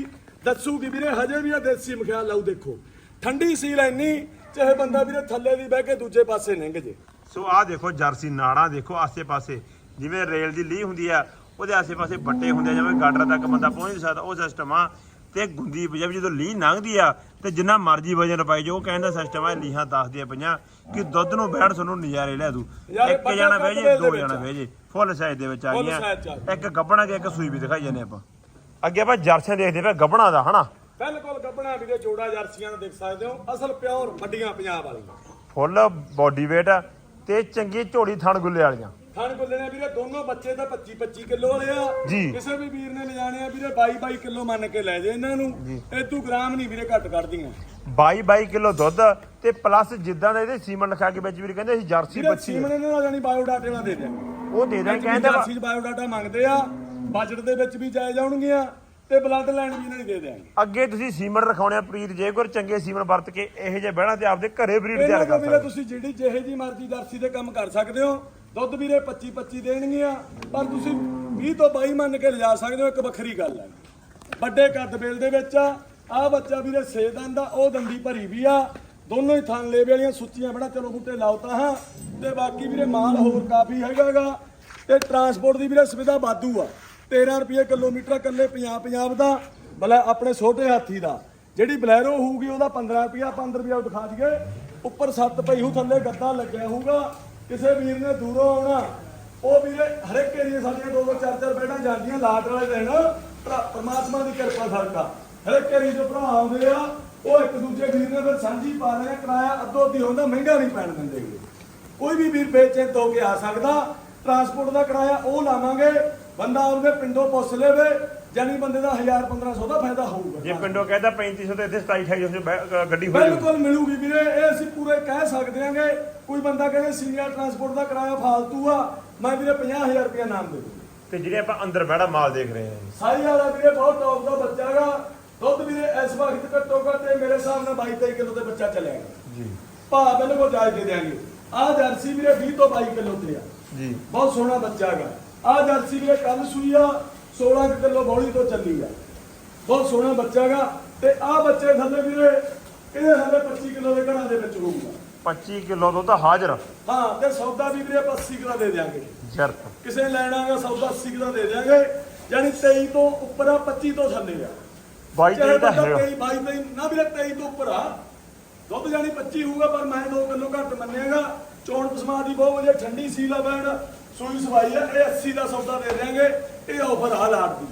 ਦੱਸੂਗੀ ਵੀਰੇ ਹਜੇ ਵੀ ਆ ਦੇਸੀ ਮਖਿਆਲ ਲਾਉ ਦੇਖੋ। ਠੰਡੀ ਸੀਲ ਇੰਨੀ ਚਾਹੇ ਬੰਦਾ ਵੀਰੇ ਥੱਲੇ ਦੀ ਬਹਿ ਕੇ ਦੂਜੇ ਪਾਸੇ ਲੰਘ ਜੇ। ਸੋ ਆਹ ਦੇਖੋ ਜਰਸੀ ਨਾੜਾਂ ਦੇਖੋ ਆਸੇ-ਪਾਸੇ ਜਿਵੇਂ ਰੇਲ ਦੀ ਲੀਹ ਹੁੰਦੀ ਆ ਉਹਦੇ ਆਸੇ-ਪਾਸੇ ਬੱਟੇ ਹੁੰਦੇ ਆ ਜਿਵੇਂ ਗਾਡਰ ਤੱਕ ਬੰਦਾ ਪਹੁੰਚ ਨਹੀਂ ਸਕਦਾ ਉਹ ਸਿਸਟਮ ਆ। ਤੇ ਗੁੰਦੀ ਵਜੇ ਜਦੋਂ ਲੀਹ ਲੰਘਦੀ ਆ ਤੇ ਜਿੰਨਾ ਮਰਜ਼ੀ ਵਜਨ ਪਾਈ ਜੋ ਉਹ ਕਹਿੰਦਾ ਸਿਸਟਮ ਆ ਲੀਹਾਂ ਦੱਸਦੀਆਂ ਪਈਆਂ ਕਿ ਦੁੱਧ ਨੂੰ ਬੈਠ ਤੁਹਾਨੂੰ ਨਜ਼ਾਰੇ ਲੈ ਦੂ। ਇੱਕ ਜਣਾ ਬਹਿ ਜੇ ਦੇ ਦੋ ਜਣਾ ਆ। ਬਹਿ ਜੇ ਫੁੱਲ ਸਾਈਜ਼ ਦੇ ਵਿੱਚ ਆ ਗਈਆਂ। ਆ ਇੱਕ ਗੱਬਣਾ ਤੇ ਇੱਕ ਸੂਈ ਵੀ ਦਿਖਾਈ ਜਾਂਦੇ ਆਪਾਂ। ਅੱਗੇ ਆਪਾਂ ਜਰਸੀਆਂ ਦੇਖਦੇ ਪਏ ਗੱਬਣਾ ਦਾ ਹਨਾ? ਬਿਲਕੁਲ ਗੱਬਣਾ ਵੀਰੇ ਜੋੜਾ ਜਰਸੀਆਂ ਨੂੰ ਦੇਖ ਸਕਦੇ ਹੋ। ਅਸਲ ਪਿਓਰ ਵੱਡੀਆਂ ਪੰਜਾਬ ਵਾਲੀਆਂ। ਫੁੱਲ ਬਾਡੀ weight ਤੇ ਚੰਗੀ ਝੋੜੀ ਥਣ ਗੁੱਲੇ ਵਾਲੀਆਂ। ਗੁੱਲੇ ਨੇ ਵੀਰੇ ਦੋਨੋਂ ਬੱਚੇ ਤਾਂ 25 25 ਕਿਲੋ ਵਾਲੇ ਆ। ਜੀ। ਕਿਸੇ ਵੀ ਵੀਰ ਨੇ ਲਿਜਾਣੇ ਆ ਵੀਰੇ 22 22 ਕਿਲੋ ਮੰਨ ਕੇ ਲੈ ਜੇ ਇਹਨਾਂ ਨੂੰ। ਇਹ ਤੂੰ ਗ੍ਰਾਮ ਨਹੀਂ ਵੀਰੇ ਘੱਟ ਕੱਢਦੀਆਂ। 22 22 ਕਿਲੋ ਦੁੱਧ ਤੇ ਪਲੱਸ ਜਿੱਦਾਂ ਦਾ ਇਹਦੇ ਸੀਮਨ ਲਿਖਾ ਕੇ ਵਿੱਚ ਵੀ ਕਹਿੰਦੇ ਸੀ ਜਰਸੀ ਵੀਰੇ ਬੱਚੀ ਸੀਮਨ ਇਹਨਾਂ ਨਾਲ ਜਾਨੀ ਬਾਇਓ ਡਾਟੇ ਨਾਲ ਦੇ ਦਿਆਂਗੇ। ਉਹ ਦੇ ਦਾਂ ਕਹਿੰਦੇ ਵਾ- ਜਰਸੀ ਬਾਇਓ ਡਾਟਾ ਮੰਗਦੇ ਆ ਬਜਟ ਦੇ ਵਿੱਚ ਵੀ ਜਾਇ ਜਾਣਗੀਆਂ ਤੇ ਬਲੱਡ ਲਾਈਨ ਵੀ ਇਹਨਾਂ ਦੇ ਦਿਆਂਗੇ। ਅੱਗੇ ਤੁਸੀਂ ਸੀਮਨ ਰਖਾਉਣੇ ਆ ਪ੍ਰੀਤ ਜੇ ਕੋਈ ਚੰਗੇ ਸੀਮਨ ਵਰਤ ਕੇ ਇਹੋ ਜਿਹੇ ਬਹਿਣਾ ਤੇ ਆਪਦੇ ਘਰੇ ਬਰੀਡ ਤਿਆਰ ਇਹਨਾਂ ਕਰ ਕੋਲ ਵੀਰੇ ਸਕਦੇ। ਤੁਸੀਂ ਜਿਹੜੀ ਜਿਹੇ ਜੀ ਮਰਜ਼ੀ ਜਰਸੀ ਦੇ ਕੰਮ ਕਰ ਸਕਦੇ ਹੋ ਦੁੱਧ ਵੀਰੇ 25 25 ਦੇਣਗੀਆਂ, ਪਰ ਤੁਸੀਂ 20 ਤੋਂ 22 ਮੰਨ ਕੇ ਲਿਜਾ ਸਕਦੇ ਹੋ, ਇੱਕ ਵੱਖਰੀ ਗੱਲ ਹੈ। ਵੱਡੇ ਕੱਦ ਬੇਲ ਦੇ ਵਿੱਚ ਆ, ਆਹ ਬੱਚਾ ਵੀਰੇ ਛੇ ਦੰਦ ਦਾ ਉਹ ਦੰਦੀ ਭਰੀ ਵੀ ਆ, ਦੋਨੋਂ ਹੀ ਥਣ ਲੇਵੇ ਵਾਲੀਆਂ ਸੁੱਚੀਆਂ ਬੜਾ ਚਲੋ ਬੂਟੇ ਲਾਉਤਾ ਹਾਂ। ਤੇ ਬਾਕੀ ਵੀਰੇ ਮਾਲ ਹੋਰ ਕਾਫੀ ਹੈਗਾਗਾ ਤੇ ਟਰਾਂਸਪੋਰਟ ਦੀ ਵੀਰੇ ਸੁਵਿਧਾ ਵਾਧੂ ਆ। 13 ਰੁਪਏ ਕਿਲੋਮੀਟਰ ਇਕੱਲੇ ਪੰਜਾਬ ਪੰਜਾਬ ਦਾ, ਬਲਾ ਆਪਣੇ ਛੋਟੇ ਹਾਥੀ ਦਾ। ਜਿਹੜੀ ਬਲੈਰੋ ਹੋਊਗੀ, ਉਹਦਾ 15 ਰੁਪਿਆ 15 ਰੁਪਿਆ ਦਿਖਾ ਦਈਏ। ਉੱਪਰ ਸੱਤ ਪਈ ਹੂ ਥੱਲੇ ਗੱਦਾ ਲੱਗਿਆ ਹੋਊਗਾ। ਕਿਸੇ ਵੀਰ ਨੇ ਦੂਰੋਂ ਆਉਣਾ, ਉਹ ਵੀਰੇ ਹਰੇਕ ਏਰੀਏ ਸਾਡੀਆਂ ਦੋ ਦੋ ਚਾਰ ਚਾਰ ਬੈਠਾਂ ਜਾਂਦੀਆਂ ਲਾਟ ਵਾਲੇ ਦਿਨ। ਪਰਮਾਤਮਾ ਦੀ ਕਿਰਪਾ ਸਰਕਾ ਹਰੇਕ ਏਰੀਏ ਜੋ ਭਰਾ ਆਉਂਦੇ ਆ, ਉਹ ਇੱਕ ਦੂਜੇ ਵੀਰ ਨੇ ਫਿਰ ਸਾਂਝੀ ਪਾ ਲੈਣਾ ਕਿਰਾਇਆ ਅੱਧੋ ਅੱਧੀ ਹੁੰਦਾ ਮਹਿੰਗਾ ਨਹੀਂ ਪੈਣ ਦਿੰਦੇ। ਕੋਈ ਵੀ ਵੀਰ ਬੇਚੈਨ ਹੋ ਕੇ ਆ ਸਕਦਾ, ਟਰਾਂਸਪੋਰਟ ਦਾ ਕਿਰਾਇਆ ਉਹ ਲਾਵਾਂਗੇ ਬੰਦਾ ਉਹਦੇ ਪਿੰਡੋਂ ਪੁੱਛ ਲੇਵੇ ਜਾਨੀ ਬੰਦੇ ਦਾ 1000 1500 ਦਾ ਫਾਇਦਾ ਹੋਊਗਾ। ਜੇ ਪਿੰਡੋਂ ਕਹਿੰਦਾ 3500 ਤੇ ਇੱਥੇ 27 2800 ਗੱਡੀ ਹੋ ਜਾਊ ਬਿਲਕੁਲ ਮਿਲੂਗੀ ਵੀਰੇ ਇਹ ਅਸੀਂ ਪੂਰੇ ਕਹਿ ਸਕਦੇ ਆਂਗੇ ਕੋਈ ਬੰਦਾ ਕਹਿੰਦੇ ਸੀਨੀਅਰ ਟਰਾਂਸਪੋਰਟ ਦਾ ਕਿਰਾਇਆ ਫਾਲਤੂ ਆ ਮੈਂ ਵੀਰੇ 50000 ਰੁਪਏ ਨਾਮ ਦੇ ਦੂੰ ਤੇ ਜਿਹੜੇ ਆਪਾਂ ਅੰਦਰ ਬਹਿਣਾ ਮਾਲ ਦੇਖ ਰਹੇ ਹਾਂ। ਸਾਈ ਵਾਲਾ ਵੀਰੇ ਬਹੁਤ ਟੌਪ ਦਾ ਬੱਚਾ ਗਾ ਦੁੱਧ ਵੀਰੇ ਇਸ ਵਕਤ ਘੱਟੋ ਘੱਟ ਮੇਰੇ ਹਿਸਾਬ ਨਾਲ 22 23 ਕਿਲੋ ਦੇ ਬੱਚਾ ਚੱਲਿਆ ਗਾ ਜੀ ਭਾ ਬਿਲਕੁਲ ਜਾਇਜ਼ ਦੇ ਦਿਆਂਗੇ। ਆਹ ਜਰਸੀ ਵੀਰੇ 20 ਤੋਂ 22 ਕਿਲੋ ਤੇ ਆ। ਜੀ। ਬਹੁਤ ਸੋਹਣਾ ਬੱਚਾ ਗਾ ਆਹ ਜਰਸੀ ਵੀਰੇ ਕੱਲ ਸੂਈ ਆ 16 ਕੁ ਕਿਲੋ ਬੌਲੀ ਤੋਂ ਚੱਲੀ ਆ। ਬਹੁਤ ਸੋਹਣਾ ਬੱਚਾ ਗਾ ਤੇ ਆਹ ਬੱਚੇ ਥੱਲੇ ਵੀਰੇ ਇਹਦੇ ਥੱਲੇ 25 ਕਿਲੋ ਦੇ ਘਰਾਂ ਦੇ ਵਿੱਚ ਹੋਊਗਾ। 25 ਕਿਲੋ ਦੁੱਧ ਹਾਜ਼ਰ। ਹਾਂ ਤੇ ਸੌਦਾ ਵੀ ਵੀਰੇ ਆਪਾਂ 80 ਕਿਲੋ ਦੇ ਦਿਆਂਗੇ। ਜਰਤ। ਕਿਸੇ ਲੈਣਾਗਾ ਸੌਦਾ 80 ਕਿਲੋ ਦੇ ਦਿਆਂਗੇ ਯਾਨੀ 23 ਤੋਂ ਉੱਪਰ ਆ 25 ਤੋਂ ਥੱਲੇ ਆ। 22 ਚਾਹੇ ਤੇ ਹੈ 23 22 23 ਨਾ ਵੀਰੇ 23 ਤੋਂ ਉੱਪਰ ਆ। ਦੁੱਧ ਜਾਨੀ 25 ਹੋਊਗਾ ਪਰ ਮੈਂ 2 ਕਿਲੋ ਘੱਟ ਮੰਨੇਗਾ ਚੋਣ ਪਸਮਾ ਦੀ ਬਹੁਤ ਵਧੀਆ ਠੰਡੀ ਸੀਲ ਆ ਬੈਂਡ। ਸੂਈ ਸਵਾਈ ਇਹ 80 ਦਾ ਸੌਦਾ ਦੇ ਦਿਆਂਗੇ ਇਹ ਆਫਰ ਆ ਲਾਟ ਦੀ।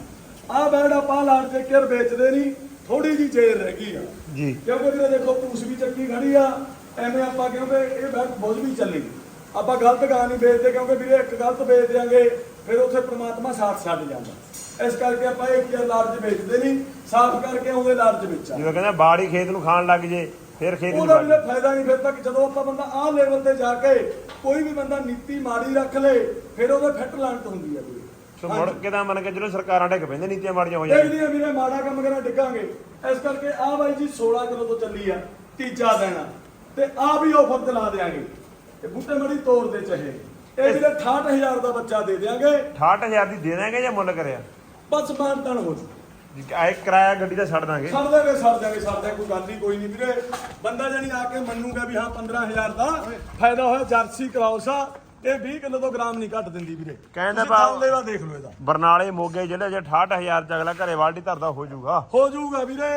ਆ ਬੈਂਡ ਆਪਾਂ ਲਾਟ ਦੇ ਕੇ ਵੇਚਦੇ ਨਹੀਂ ਥੋੜੀ ਜੀ ਜੇਰ ਰਹਿ ਗਈ ਆ। ਜੀ। ਕਿਉਂਕਿ ਵੀਰੇ ਦੇਖੋ ਪੂਸ ਵੀ ਚੱਕੀ ਖੜੀ ਆ ਐਵੇਂ ਆਪਾਂ ਕਿਉਂਕਿ ਇਹ ਬੈਠ ਬੁੱਝ ਵੀ ਚੱਲੀ। ਆਪਾਂ ਗਲਤ ਗਾਂ ਨਹੀਂ ਵੇਚਦੇ ਕਿਉਂਕਿ ਵੀਰੇ ਇੱਕ ਗਲਤ ਵੇਚ ਦਿਆਂਗੇ ਫਿਰ ਉੱਥੇ ਪ੍ਰਮਾਤਮਾ ਸਾਥ ਛੱਡ ਜਾਂਦਾ। ਇਸ ਕਰਕੇ ਆਪਾਂ ਇਹ ਕੀ ਲਾਰਜ ਵੇਚਦੇ ਨਹੀਂ ਸਾਫ਼ ਕਰਕੇ ਆਉਂਦੇ ਲਾਰਜ ਵਿੱਚ ਆ ਜਦੋਂ ਕਹਿੰਦਾ ਬਾੜੀ ਖੇਤ ਨੂੰ ਖਾਣ ਲੱਗ ਜੇ ਫਿਰ ਖੇਤ ਨੂੰ ਉਹਦਾ ਵੀਰੇ ਫਾਇਦਾ ਨਹੀਂ ਫਿਰ ਤੱਕ ਜਦੋਂ ਆਪਾਂ ਬੰਦਾ ਆਹ ਲੈਵਲ ਤੇ ਜਾ ਕੇ ਕੋਈ ਵੀ ਬੰਦਾ ਨੀਤੀ ਮਾੜੀ ਰੱਖ ਲੇ ਫਿਰ ਉਹਦੇ ਫਿੱਟ ਲਾਂਟ ਹੁੰਦੀ ਆ ਵੀਰੇ ਸੋ ਮੁੜ ਕੇ ਤਾਂ ਮੰਨ ਕੇ ਚਲੋ ਸਰਕਾਰਾਂ ਡਿੱਗ ਪੈਂਦੇ ਨੀਤੀਆਂ ਮਾੜੀਆਂ ਹੋ ਜਾਂਦੀਆਂ ਦੇਖਦੀ ਆ ਵੀਰੇ ਮਾੜਾ ਕੰਮ ਕਰਾਂ ਡਿੱਗਾਂਗੇ। ਇਸ ਕਰਕੇ ਆਹ ਬਾਈ ਜੀ 16 ਕਿਲੋ ਤੋਂ ਚੱਲੀ ਆ ਤੀਜਾ ਦੇਣਾ ਤੇ ਆ ਵੀ ਆਫਰ ਤੇ ਲਾ ਦੇਾਂਗੇ ਤੇ ਬੂਟੇ ਮੜੀ ਤੋੜ ਦੇ ਚਾਹੇ। ਇਹ ਵੀਰੇ 68000 ਦਾ ਬੱਚਾ ਦੇ ਦਿਆਂਗੇ। 68000 ਦੀ ਦੇ ਦਾਂਗੇ ਜਾਂ ਮੁੱਲ ਕਰਿਆ? ਬਸ ਮਾਨਤਨ ਹੋ ਜੀ। ਆਏ ਕਿਰਾਇਆ ਗੱਡੀ ਦਾ ਛੱਡ ਦਾਂਗੇ। ਛੱਡ ਦੇਵੇ ਛੱਡ ਦੇਵੇ ਛੱਡ ਦੇ ਕੋਈ ਗੱਲ ਹੀ ਕੋਈ ਨਹੀਂ ਵੀਰੇ। ਬੰਦਾ ਜਣੀ ਆ ਕੇ ਮੰਨੂਗਾ ਵੀ ਹਾਂ 15000 ਦਾ ਫਾਇਦਾ ਹੋਇਆ ਜਰਸੀ ਕਰਾਉਸ ਇਹ 20 ਕਿਲੋ ਤੋਂ ਗ੍ਰਾਮ ਨਹੀਂ ਘੱਟ ਦਿੰਦੀ ਵੀਰੇ। ਕਹਿੰਦਾ ਗੱਲ ਲੈਵਾ ਦੇਖ ਲਓ ਇਹਦਾ। ਬਰਨਾਲੇ ਮੋਗੇ ਜ਼ਿਲ੍ਹੇ 'ਚ 68000 ਚ ਅਗਲਾ ਘਰੇ ਬਾਲਟੀ ਧਰਦਾ ਹੋ ਜਾਊਗਾ। ਹੋ ਜਾਊਗਾ ਵੀਰੇ।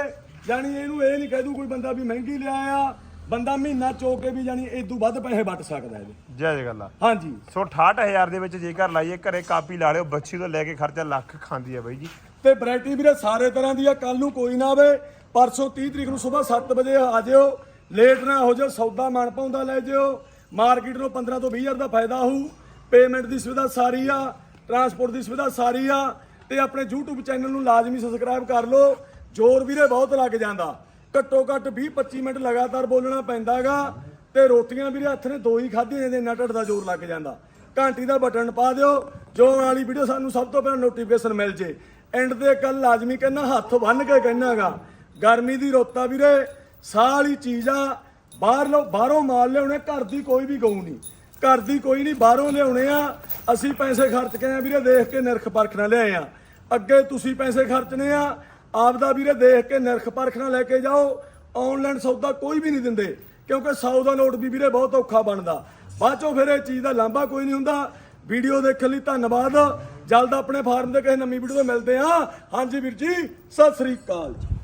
ਜਾਨੀ ਇਹਨੂੰ ਇਹ ਨਹੀਂ ਕਹਿ ਦੂ ਕੋਈ ਬੰਦਾ ਵੀ ਮਹਿੰਗੀ ਲਿਆ ਆ ਬੰਦਾ ਮਹੀਨਾ ਚੋ ਕੇ ਵੀ ਜਾਨੀ ਇਦੋਂ ਵੱਧ ਪੈਸੇ ਵੱਟ ਸਕਦਾ ਇਹਦੇ। ਜੈ ਜੈ ਗੱਲ ਹਾਂਜੀ। ਸੋ 68000 ਦੇ ਵਿੱਚ ਜੇਕਰ ਲਾਈਏ ਘਰੇ ਕਾਪੀ ਲਾ ਲਿਓ ਬੱਚੀ ਤੋਂ ਲੈ ਕੇ ਖਰਚਾ ਲੱਖ ਖਾਂਦੀ ਆ ਬਾਈ ਜੀ। ਤੇ ਵੈਰਾਈਟੀ ਵੀਰੇ, ਸਾਰੇ ਤਰ੍ਹਾਂ ਦੀ ਆ ਕੱਲ ਨੂੰ ਕੋਈ ਨਾ ਆਵੇ। ਪਰਸੋਂ 30 ਤਰੀਕ ਨੂੰ ਸਵੇਰ 7 ਵਜੇ ਆ ਜਿਓ। ਲੇਟ ਨਾ ਹੋ ਜਾਓ, ਸੌਦਾ ਮਨ ਪਾਉਂਦਾ ਲੈ ਜਿਓ। ਮਾਰਕੀਟ ਨੂੰ 15 ਤੋਂ 20000 ਦਾ ਫਾਇਦਾ ਹੋਊ। ਪੇਮੈਂਟ ਦੀ ਸੁਵਿਧਾ ਸਾਰੀ ਆ ਟਰਾਂਸਪੋਰਟ ਦੀ ਸੁਵਿਧਾ ਸਾਰੀ ਆ। ਤੇ ਆਪਣੇ YouTube ਚੈਨਲ ਨੂੰ ਲਾਜ਼ਮੀ ਸਬਸਕ੍ਰਾਈਬ ਕਰ ਲਓ। ਜੋਰ ਵੀਰੇ ਬਹੁਤ ਲੱਗ ਜਾਂਦਾ। ਘੱਟੋ ਘੱਟ 20 25 ਮਿੰਟ ਲਗਾਤਾਰ ਬੋਲਣਾ ਪੈਂਦਾਗਾ ਤੇ ਰੋਟੀਆਂ ਵੀਰੇ, ਹੱਥ ਨੇ ਦੋ ਹੀ ਖਾਧੀਆਂ ਜਾਂਦੇ ਇੰਨਾ ਢੱਡ ਦਾ ਜ਼ੋਰ ਲੱਗ ਜਾਂਦਾ। ਘੰਟੀ ਦਾ ਬਟਨ ਪਾ ਦਿਓ। ਜੋ ਆਉਣ ਵਾਲੀ ਵੀਡੀਓ ਸਾਨੂੰ ਸਭ ਤੋਂ ਪਹਿਲਾਂ ਨੋਟੀਫਿਕੇਸ਼ਨ ਮਿਲ ਜੇ। ਐਂਡ ਤੇ ਕੱਲ ਲਾਜ਼ਮੀ ਕਹਿਣਾ ਹੱਥ ਬੰਨ ਕੇ ਕਹਿਣਾਗਾ ਗਰਮੀ ਦੀ ਰੋਤਾ ਵੀਰੇ ਸਾਹ ਵਾਲੀ ਚੀਜ਼ ਆ ਬਾਹਰ ਲੋ ਬਾਹਰੋਂ ਮਾਲ ਲਿਆਉਣੇ, ਘਰ ਦੀ ਕੋਈ ਵੀ ਗਊ ਨਹੀਂ। ਘਰ ਦੀ ਕੋਈ ਨਹੀਂ, ਬਾਹਰੋਂ ਲਿਆਉਣੇ ਆ, ਅਸੀਂ ਪੈਸੇ ਖਰਚ ਕੇ ਆ ਵੀਰੇ, ਦੇਖ ਕੇ ਨਿਰਖ ਪਰਖ ਨਾਲ ਲਿਆਏ ਆ। ਅੱਗੇ ਤੁਸੀਂ ਪੈਸੇ ਖਰਚਨੇ ਆ, ਆਪਦਾ ਵੀਰੇ ਦੇਖ ਕੇ ਨਿਰਖ ਪਰਖ ਨਾਲ ਲੈ ਕੇ ਜਾਓ ਆਨਲਾਈਨ ਸੌਦਾ ਕੋਈ ਵੀ ਨਹੀਂ ਦਿੰਦੇ, ਕਿਉਂਕਿ 100 ਦਾ ਨੋਟ ਵੀ ਵੀਰੇ ਬਹੁਤ ਔਖਾ ਬਣਦਾ। ਬਾਅਦ ਚੋਂ ਫਿਰ ਇਹ ਚੀਜ਼ ਦਾ ਲਾਂਭਾ ਕੋਈ ਨਹੀਂ ਹੁੰਦਾ। ਵੀਡੀਓ ਦੇਖਣ ਲਈ ਧੰਨਵਾਦ। ਜਲਦ ਆਪਣੇ ਫਾਰਮ ਦੇ ਕਿਸੇ ਨਵੀਂ ਵੀਡੀਓ ਤੇ ਮਿਲਦੇ ਹਾਂ। ਹਾਂਜੀ ਵੀਰ ਜੀ, ਸਤਿ ਸ੍ਰੀ ਅਕਾਲ ਜੀ।